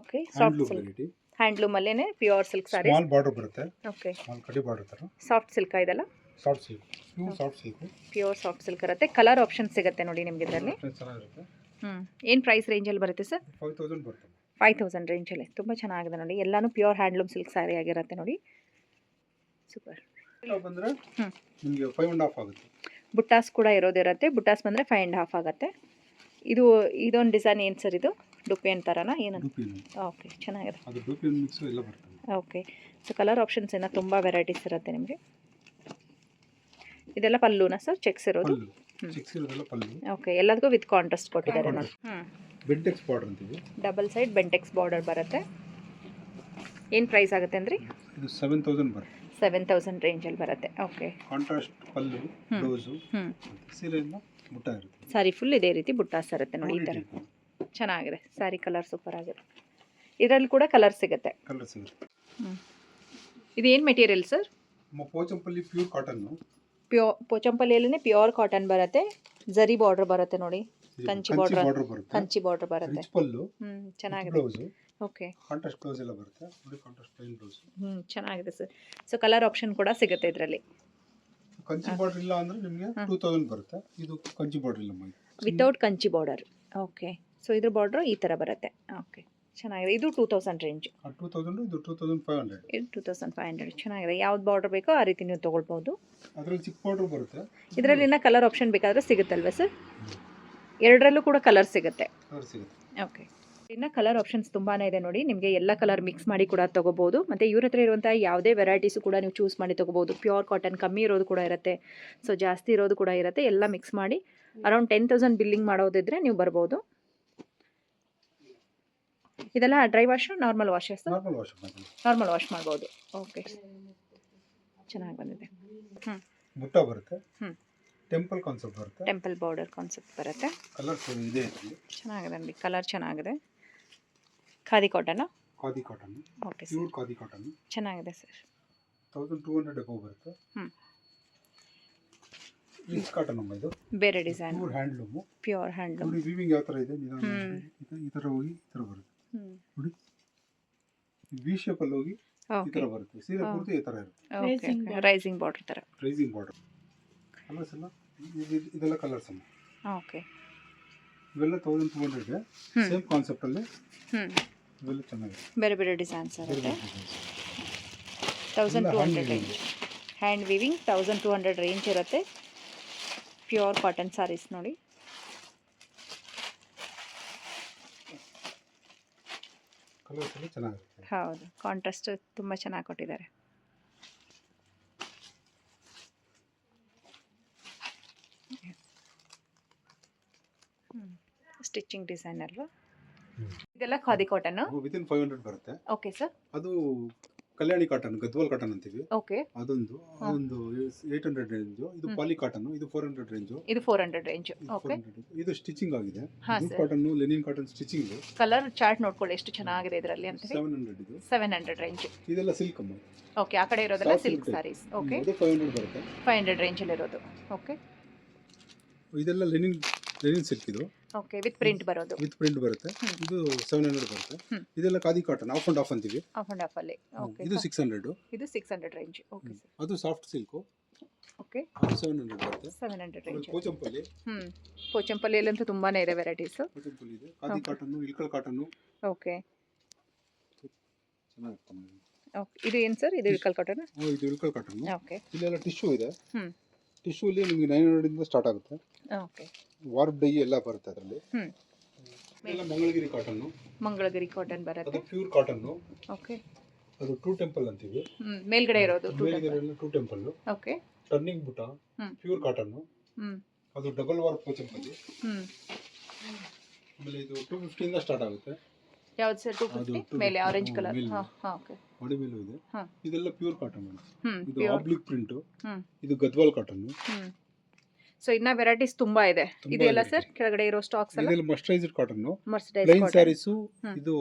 okay soft silk pure silk sari small border ಬರುತ್ತೆ. ಓಕೆ ಸ್ಮಾಲ್ ಕಡಿ ಬಾರ್ಡರ್ ಥರ ಸಾಫ್ಟ್ ಸಿಲ್ಕ್ ಇದೆಲ್ಲ? Soft silk pure soft silk pure soft silk ಇರುತ್ತೆ. ಕಲರ್ ಆಪ್ಷನ್ ಸಿಗುತ್ತೆ ನೋಡಿ ನಿಮಗೆ ಇದರಲ್ಲಿ. ಚೆನ್ನಾಗಿರುತ್ತೆ. ಹ್ಞೂ ಏನು ಪ್ರೈಸ್ ರೇಂಜಲ್ಲಿ ಬರುತ್ತೆ ಸರ್? ಫೈವ್ ತೌಸಂಡ್ ಬರುತ್ತೆ. ಫೈವ್ ತೌಸಂಡ್ ರೇಂಜಲ್ಲಿ ತುಂಬ ಚೆನ್ನಾಗಿದೆ ನೋಡಿ. ಎಲ್ಲನೂ ಪ್ಯೂರ್ ಹ್ಯಾಂಡ್ಲೂಮ್ ಸಿಲ್ಕ್ ಸ್ಯಾರಿ ಆಗಿರುತ್ತೆ ನೋಡಿ. ಸೂಪರ್ ಬಂದರೆ ಹ್ಮ್. ನಿಮಗೆ ಫೈವ್ ಆ್ಯಂಡ್ ಹಾಫ್ ಆಗುತ್ತೆ. ಬುಟ್ಟಾಸ್ ಕೂಡ ಇರೋದಿರುತ್ತೆ. ಬುಟ್ಟಾಸ್ ಬಂದರೆ ಫೈವ್ ಆ್ಯಂಡ್ ಹಾಫ್ ಆಗುತ್ತೆ. ಇದು ಇದೊಂದು ಡಿಸೈನ್ ಏನು ಸರ್ ಇದು? ಡುಪ್ಪಿ ಅಂತಾರಲ್ಲ ಏನಂತ? ಡೂಪಿಯನ್ ಓಕೆ ಚೆನ್ನಾಗಿದೆ. ಅದು ಡೂಪಿಯನ್ ಮಿಕ್ಸು ಎಲ್ಲ ಬರ್ತದೆ. ಓಕೆ ಸೊ ಕಲರ್ ಆಪ್ಷನ್ಸ್ ಏನ? ತುಂಬ ವೆರೈಟೀಸ್ ಇರುತ್ತೆ ನಿಮಗೆ. ಇದೆಲ್ಲ ಪಲ್ಲುನಾ ಸರ್ ಚೆಕ್ಸ್ ಇರೋದು? ಓಕೆ ಎಲ್ಲದಕ್ಕೂ ವಿತ್ ಕಾಂಟ್ರಾಸ್ಟ್ ಕೊಟ್ಟಿದ್ದಾರೆ ನೋಡಿ. ಬೆಂಟೆಕ್ಸ್ ಬಾರ್ಡರ್ ಅಂತೀವಿ ಡಬಲ್ ಸೈಡ್ ಬೆಂಟೆಕ್ಸ್ ಬಾರ್ಡರ್ ಬರುತ್ತೆ. ಏನು ಪ್ರೈಸ್ ಆಗುತ್ತೆ ಅಂದ್ರಿ? ಇದು ಸೆವೆನ್ ತೌಸಂಡ್ ಬರುತ್ತೆ. ಸೆವೆನ್ ತೌಸಂಡ್ ರೇಂಜಲ್ಲಿ ಬರುತ್ತೆ. Okay contrast pallu. ಬ್ಲೌಸು ಸೀರೆಯಿಂದ ಸಾರಿ ಫುಲ್ ಇದೇ ರೀತಿ ಬುಟ್ಟಾಸ್ ಇರುತ್ತೆ ನೋಡಿ ಈ ಥರ. ಚೆನ್ನಾಗಿದೆ. ಸಾರಿ ಕಲರ್ ಸೂಪರ್ ಆಗಿದೆ. ಇದರಲ್ಲಿ ಕೂಡ ಕಲರ್ ಸಿಗುತ್ತೆ. ಕಲರ್ ಸಿಗುತ್ತೆ. ಇದೇನು material sir Pochampally pure cotton ಪ್ಯೋ ಪೋಚಂಪಲ್ಲಿಯಲ್ಲೇ ಪ್ಯೂರ್ ಕಾಟನ್ ಬರುತ್ತೆ. ಜರಿ ಬಾರ್ಡರ್ ಬರುತ್ತೆ ನೋಡಿ. ಕಂಚಿ. ಬಾರ್ಡರ್ ಕಂಚಿ ಬಾರ್ಡರ್ ಬರುತ್ತೆ. ಚೆನ್ನಾಗಿದೆ. ಓಕೆ ಕಾಂಟ್ರಾಸ್ಟ್ ಬ್ಲೌಸ್ ಎಲ್ಲ ಬರುತ್ತೆ. ನೋಡಿ ಕಾಂಟ್ರಾಸ್ಟ್ ಪ್ಲೈನ್ ಬ್ಲೌಸ್ ಹ್ಞೂ ಚೆನ್ನಾಗಿದೆ ಸರ್ ಸೊ ಕಲರ್ ಆಪ್ಷನ್ ಕೂಡ ಸಿಗುತ್ತೆ ಇದರಲ್ಲಿ. ಕಂಚಿ ಬಾರ್ಡರ್ ಇಲ್ಲ ಅಂದ್ರೆ ನಿಮಗೆ. ಟೂ ತೌಸಂಡ್ ಬರುತ್ತೆ. ಇದು ಕಂಚಿ ಬಾರ್ಡರ್ ಇಲ್ಲ without Kanchi border okay so ಇದ್ರ ಬಾರ್ಡ್ರು ಈ ಥರ ಬರುತ್ತೆ. ಓಕೆ ಚೆನ್ನಾಗಿದೆ. ಇದು two thousand range two thousand ಇದು ಟೂ ತೌಸಂಡ್ ಫೈವ್ ಹಂಡ್ರೆಡ್ ಇದು ಟೂ ತೌಸಂಡ್ ಫೈವ್ ಹಂಡ್ರೆಡ್ ಚೆನ್ನಾಗಿದೆ. ಯಾವ್ದು ಬಾರ್ಡರ್ ಬೇಕೋ ಆ ರೀತಿ ನೀವು ತೊಗೊಳ್ಬೋದು. ಅದರಲ್ಲಿ ಚಿಕ್ಕ ಬಾರ್ಡರ್ ಬರುತ್ತೆ. ಇದರಲ್ಲಿ ಇನ್ನೂ ಕಲರ್ ಆಪ್ಷನ್ ಬೇಕಾದರೆ ಸಿಗುತ್ತಲ್ವ ಸರ್ ಎರಡರಲ್ಲೂ ಕೂಡ ಕಲರ್ ಸಿಗುತ್ತೆ. ಕಲರ್ ಸಿಗುತ್ತೆ. ಓಕೆ ಇನ್ನು ಕಲರ್ ಆಪ್ಷನ್ಸ್ ತುಂಬಾ ಇದೆ ನೋಡಿ. ನಿಮಗೆ ಎಲ್ಲ ಕಲರ್ ಮಿಕ್ಸ್ ಮಾಡಿ ಕೂಡ ತೊಗೋಬೋದು. ಮತ್ತು ಇವ್ರ ಹತ್ರ ಇರುವಂಥ ಯಾವುದೇ ವೆರೈಟೀಸು ಕೂಡ ನೀವು ಚೂಸ್ ಮಾಡಿ ತೊಗೋಬೋದು. ಪ್ಯೂರ್ ಕಾಟನ್ ಕಮ್ಮಿ ಇರೋದು ಕೂಡ ಇರುತ್ತೆ. ಸೊ ಜಾಸ್ತಿ ಇರೋದು ಕೂಡ ಇರುತ್ತೆ. ಎಲ್ಲ ಮಿಕ್ಸ್ ಮಾಡಿ ಅರೌಂಡ್ ಟೆನ್ ತೌಸಂಡ್ ಬಿಲ್ಲಿಂಗ್ ಮಾಡೋದಿದ್ರೆ ನೀವು ಬರ್ಬೋದು. ಇದೆಲ್ಲ dry wash normal wash normal wash ಮಾಡ್ಬೋದು. ಓಕೆ ಚೆನ್ನಾಗಿ ಬಂದಿದೆ. ಹ್ಞೂ ಬುಟ್ಟ ಬರುತ್ತೆ. ಹ್ಞೂ ಟೆಂಪಲ್ ಕಾನ್ಸೆಪ್ಟ್ ಬರುತ್ತೆ. ಟೆಂಪಲ್ ಬಾರ್ಡರ್ ಕಾನ್ಸೆಪ್ಟ್ ಬರುತ್ತೆ. ಕಲರ್ ಚೆನ್ನಾಗಿದೆ ಅಂದ್ರೆ ಕಲರ್ ಚೆನ್ನಾಗಿದೆ. Khadi cotton khadi cotton okay sir pure khadi cotton ಚೆನ್ನಾಗಿದೆ sir thousand two hundred above ಬರುತ್ತೆ. ಹ್ಮ್. ಈ ಕಾಟನ್ ಅಮ್ಮ ಇದು. ಬೇರೆ design pure handloom pure handloom ನೋಡಿ ವೀವಿಂಗ್ ಯಾವ ಥರ ಇದೆ ನಿಧಾನ ಹ್ಮ್. ಈ- ಥರ ಹೋಗಿ ಈ ಥರ ಬರುತ್ತೆ. ಹ್ಮ್. ನೋಡಿ. ವಿ ಶೇಪಲ್ಲಿ ಹೋಗಿ ಈ ಓಕೆ ಥರ ಬರುತ್ತೆ. ಸೀರೆ ಹಾ. ಪೂರ್ತಿ ಈ ಥರ ಇರುತ್ತೆ. Okay border. ರೈಸಿಂಗ್ ಬಾರ್ಡರ್ ತರ. ರೈಸಿಂಗ್ ಬಾರ್ಡರ್ ಕಲರ್ಸ್ ಎಲ್ಲ? ಇದ್- ಇದ್- ಇದೆಲ್ಲ ಕಲರ್ಸ್ ಅಮ್ಮ. ಓಕೆ ಇವೆಲ್ಲ ತೌಸಂಡ್ ಟೂ ಹಂಡ್ರೆಡ್. ಸೇಮ್ ಕಾನ್ಸೆಪ್ಟಲ್ಲಿ ಹ್ಞೂ ಇವೆಲ್ಲ ಚೆನ್ನಾಗಿದೆ. ಬೇರೆ ಬೇರೆ ಡಿಸೈನ್ಸ್ ಇರುತ್ತೆ. Thousand two hundred range hand weaving thousand two hundred range ಇರುತ್ತೆ. ಪ್ಯೂರ್ ಕಾಟನ್ ಸಾರೀಸ್ ನೋಡಿ. ಹೌದು ಕಾಂಟ್ರಾಸ್ಟ್ ತುಂಬ ಚೆನ್ನಾಗಿ ಕೊಟ್ಟಿದ್ದಾರೆ. ಸ್ಟಿಚಿಂಗ್ ಡಿಸೈನ್ ಅಲ್ವಾ? ಇದೆಲ್ಲ khadi cotton within five hundred ಬರುತ್ತೆ. ಓಕೆ ಸರ್ ಅದು ಕಲ್ಯಾಣಿ ಕಾಟನ್ ಗದ್ವಾಲ್ ಕಾಟನ್ ಅಂತೀವಿ. ಓಕೆ ಅದೊಂದು ಒಂದು ಏಟ್ ಹಂಡ್ರೆಡ್ ರೇಂಜ್ ಇದು. ಪಾಲಿ ಕಾಟನ್ ಇದು ಫೋರ್ ಹಂಡ್ರೆಡ್ ರೇಂಜ್ ಇದು ಫೋರ್ ಹಂಡ್ರೆಡ್ ರೇಂಜ್ ಇದು ಓಕೆ ಇದು ಸ್ಟಿಚಿಂಗ್ ಆಗಿದೆ. Cotton linen cotton stitching colour chart ನೋಡ್ಕೊಳ್ಳಿ ಎಷ್ಟು ಚೆನ್ನಾಗಿದೆ ಇದರಲ್ಲಿ ಅಂತ ಸೆವೆನ್ ಹಂಡ್ರೆಡ್ ಇದು. ಸೆವೆನ್ ಹಂಡ್ರೆಡ್ ರೇಂಜ್ ಇದೆಲ್ಲ ಸಿಲ್ಕ್ ಅಮ್ಮ ಓಕೆ ಆ ಕಡೆ ಇರೋದೆಲ್ಲ ಸಿಲ್ಕ್. ಸಾರೀಸ್ ಓಕೆ ಇದು ಫೈವ್ ಹಂಡ್ರೆಡ್ ಬರುತ್ತೆ. ಫೈವ್ ಹಂಡ್ರೆಡ್ ರೇಂಜಲ್ಲಿ ಇರೋದು ಓಕೆ ಇದೆಲ್ಲ ಲೆನಿನ್ ಲೆನಿನ್ ಸಿಲ್ಕ್ ಇದು. ಓಕೆ ವಿತ್ ಪ್ರಿಂಟ್ ಬರೋದು. ವಿತ್ ಪ್ರಿಂಟ್ ಬರುತ್ತೆ. ಇದು ಸೆವೆನ್ ಹಂಡ್ರೆಡ್ ಬರುತ್ತೆ. ಇದೆಲ್ಲ khadi cotton off and off ಅಂತೀವಿ. ಆಫ್ ಅಂಡ್ ಆಫ್ ಅಲ್ಲಿ. ಓಕೆ ಇದು ಸಿಕ್ಸ್ ಹಂಡ್ರೆಡ್ ಇದು six hundred range okay sir ಅದು soft silk okay seven hundred ಬರುತ್ತೆ. Seven hundred range Pochampally. ಹ್ಞೂ ಪೋಚಂಪಲ್ಲಿಯಲ್ಲಂತೂ ತುಂಬಾನೇ ಇದೆ ವೆರೈಟೀಸ್ ಪೋಚಂಪಲ್ಲಿ ಇದೆ khadi. Cotton Ilkal cotton okay okay ಇದು ಏನು ಸರ್ ಇದು ಇಳ್ಕಲ್ ಕಾಟನ್ ಇದು ಇಳ್ಕಲ್ ಕಾಟನ್ ಓಕೆ ಇಲ್ಲೆಲ್ಲ ಟಿಶ್ಯೂ ಇದೆ. ಹ್ಮ್. ಟಿಶ್ಯೂ ಅಲ್ಲಿ ನಿಮಗೆ ನೈನ್ ಹಂಡ್ರೆಡ್ ಸ್ಟಾರ್ಟ್ ಆಗುತ್ತೆ. ಓಕೆ ವಾರ್ಡ್ ಡೈ ಎಲ್ಲ ಬರುತ್ತೆ ಅದರಲ್ಲಿ. ಹ್ಮ್. ಎಲ್ಲ ಮಂಗಳಗಿರಿ ಕಾಟನ್ ಮಂಗಳಗಿರಿ ಕಾಟನ್ ಅದು ಬರುತ್ತೆ ಪ್ಯೂರ್ ಕಾಟನ್ ಓಕೆ ಅದು ಟೂ ಟೆಂಪಲ್ ಅಂತೀವಿ. ಹ್ಞೂ ಮೇಲ್ಗಡೆ ಇರೋದು ಟೂ ಮೇಲ್ಗಡೆ ಟೂ ಟೆಂಪಲ್ ಓಕೆ ಟರ್ನಿಂಗ್ ಬುಟ ಹ್ಮ್. ಪ್ಯೂರ್ ಕಾಟನ್ ಹ್ಞೂ ಅದು ಡಬಲ್ ವಾರ್ ಕೋಚಂಪಲ್ಲಿ ಹ್ಞೂ ಆಮೇಲೆ ಇದು ಟೂ ಇಂದ ಸ್ಟಾರ್ಟ್ ಆಗುತ್ತೆ. ಯಾವ್ದು ಸರ್ ಟೂ ಫಿಫ್ಟಿ 250, ಮೇಲೆ ಆರೆಂಜ್ ಕಲರ್ ಮೇಲೆ. ಹಾಂ ಹಾಂ ಓಕೆ ಮಡಿ ಮೇಲೂ ಇದೆ. ಹಾ. ಇದೆಲ್ಲ ಪ್ಯೂರ್ ಕಾಟನ್ ಇದು ಆಬ್ಲಿಕ್ ಪ್ರಿಂಟ್ ಇದು ಗದ್ವಾಲ್ ಕಾಟನ್ ಸೊ ಇನ್ನ ವೆರೈಟೀಸ್ ತುಂಬಾ ಇದೆ. ಇದೆಲ್ಲ ಸರ್ ಕೆಳಗಡೆ ಇರೋ ಸ್ಟಾಕ್ಸ್ ಎಲ್ಲ? ಇದೆಲ್ಲ ಮಸ್ಟರೈಸ್ಡ್ ಕಾಟನ್ ಪ್ಲೈನ್ ಸ್ಯಾರೀಸು ಇದು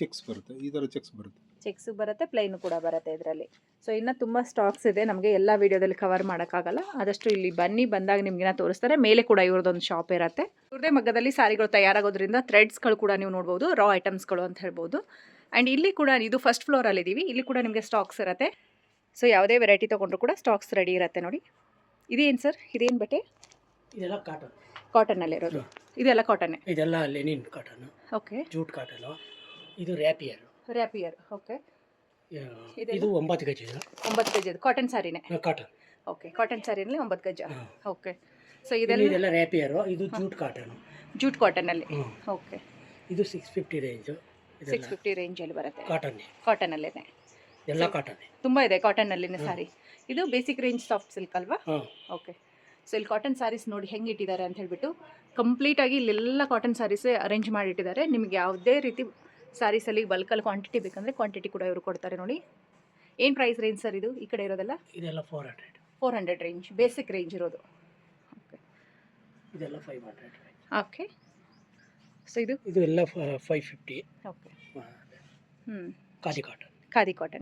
ಚೆಕ್ಸ್ ಬರುತ್ತೆ. ಚೆಕ್ಸ್ ಬರುತ್ತೆ. ಚೆಕ್ಸ್ ಬರುತ್ತೆ ಪ್ಲೈನ್ ಕೂಡ ಬರುತ್ತೆ ಇದರಲ್ಲಿ. ಸೊ ಇನ್ನ ತುಂಬಾ ಸ್ಟಾಕ್ಸ್ ಇದೆ. ನಮಗೆ ಎಲ್ಲ ವಿಡಿಯೋದಲ್ಲಿ ಕವರ್ ಮಾಡೋಕ್ಕಾಗಲ್ಲ. ಆದಷ್ಟು ಇಲ್ಲಿ ಬನ್ನಿ ಬಂದಾಗ ನಿಮ್ಗೆ ತೋರಿಸ್ತಾರೆ. ಮೇಲೆ ಕೂಡ ಇವ್ರದ್ದೊಂದು ಶಾಪ್ ಇರುತ್ತೆ. ಇವ್ರದೇ ಮಗ್ಗದಲ್ಲಿ ಸಾರಿಗಳು ತಯಾರಾಗೋದ್ರಿಂದ ಥ್ರೆಡ್ಸ್ಗಳು ಕೂಡ ನೀವು ನೋಡ್ಬೋದು ರಾ ಐಟಮ್ಸ್ಗಳು ಅಂತ ಹೇಳ್ಬೋದು. ಆ್ಯಂಡ್ ಇಲ್ಲಿ ಕೂಡ ಇದು ಫಸ್ಟ್ ಫ್ಲೋರಲ್ಲಿ ಇದ್ದೀವಿ ಇಲ್ಲಿ ಕೂಡ ನಿಮಗೆ ಸ್ಟಾಕ್ಸ್ ಇರುತ್ತೆ. ಸೊ ಯಾವುದೇ ವೆರೈಟಿ ತೊಗೊಂಡ್ರು ಕೂಡ ಸ್ಟಾಕ್ಸ್ ರೆಡಿ ಇರುತ್ತೆ ನೋಡಿ. ಇದೇನು ಸರ್? ಇದೇನು ಬಟ್ಟೆ? ಇದೆಲ್ಲ ಕಾಟನ್ ಕಾಟನಲ್ಲಿರೋದು ಇದೆಲ್ಲ ಕಾಟನ್ ಇದೆಲ್ಲ linen cotton. Okay. Jute cotton. ಇದು ರ್ಯಾಪಿಯರ್ ರ್ಯಾಪಿಯರ್ ಓಕೆ? ಇದು ಒಂಬತ್ತು ಗಜ ಒಂಬತ್ತು ಗಜದ ಕಾಟನ್ ಸಾರಿನೇ? Cotton okay. ಕಾಟನ್ ಸಾರಿನಲ್ಲಿ ಒಂಬತ್ತು ಗಜ. ಓಕೆ. ಸೊ ಇದೆಲ್ಲ? ಇದೆಲ್ಲ ರ್ಯಾಪಿಯರು ಇದು ಜೂಟ್ ಕಾಟನ್. ಜೂಟ್ ಕಾಟನಲ್ಲಿ. ಓಕೆ. ಇದು six fifty range six fifty ರೇಂಜಲ್ಲಿ ಬರುತ್ತೆ. ಕಾಟನ್ ಕಾಟನಲ್ಲೇ ಎಲ್ಲ ಕಾಟನ್ ತುಂಬ ಇದೆ ಕಾಟನ್ನಲ್ಲಿನೇ ಸಾರಿ. ಇದು ಬೇಸಿಕ್ ರೇಂಜ್ ಸಾಫ್ಟ್ ಸಿಲ್ಕ್ ಅಲ್ವಾ? ಓಕೆ ಸೊ ಇಲ್ಲಿ ಕಾಟನ್ ಸ್ಯಾರೀಸ್ ನೋಡಿ ಹೆಂಗೆ ಇಟ್ಟಿದ್ದಾರೆ ಅಂತ ಹೇಳ್ಬಿಟ್ಟು ಕಂಪ್ಲೀಟಾಗಿ ಇಲ್ಲೆಲ್ಲ ಕಾಟನ್ ಸ್ಯಾರೀಸೇ ಅರೇಂಜ್ ಮಾಡಿಟ್ಟಿದ್ದಾರೆ ನಿಮಗೆ ಯಾವುದೇ ರೀತಿ ಸ್ಯಾರೀಸಲ್ಲಿ ಬಲ್ಕಲ್ಲಿ ಕ್ವಾಂಟಿಟಿ ಬೇಕಂದ್ರೆ ಕ್ವಾಂಟಿಟಿ ಕೂಡ ಇವರು ಕೊಡ್ತಾರೆ ನೋಡಿ. ಏನು ಪ್ರೈಸ್ ರೇಂಜ್ ಸರ್ ಇದು ಈ ಕಡೆ ಇರೋದಲ್ಲ? ಇದೆಲ್ಲ four hundred four hundred range basic range ಇರೋದು. ಓಕೆ ಇದೆಲ್ಲ ಫೈವ್ ಹಂಡ್ರೆಡ್ ಓಕೆ ಸೊ ಇದು? ಇದು ಎಲ್ಲ ಫೈವ್ ಫಿಫ್ಟಿ ಓಕೆ ಹ್ಞೂ ಖಾದಿ ಕಾಟನ್ ಖಾದಿ ಕಾಟನ್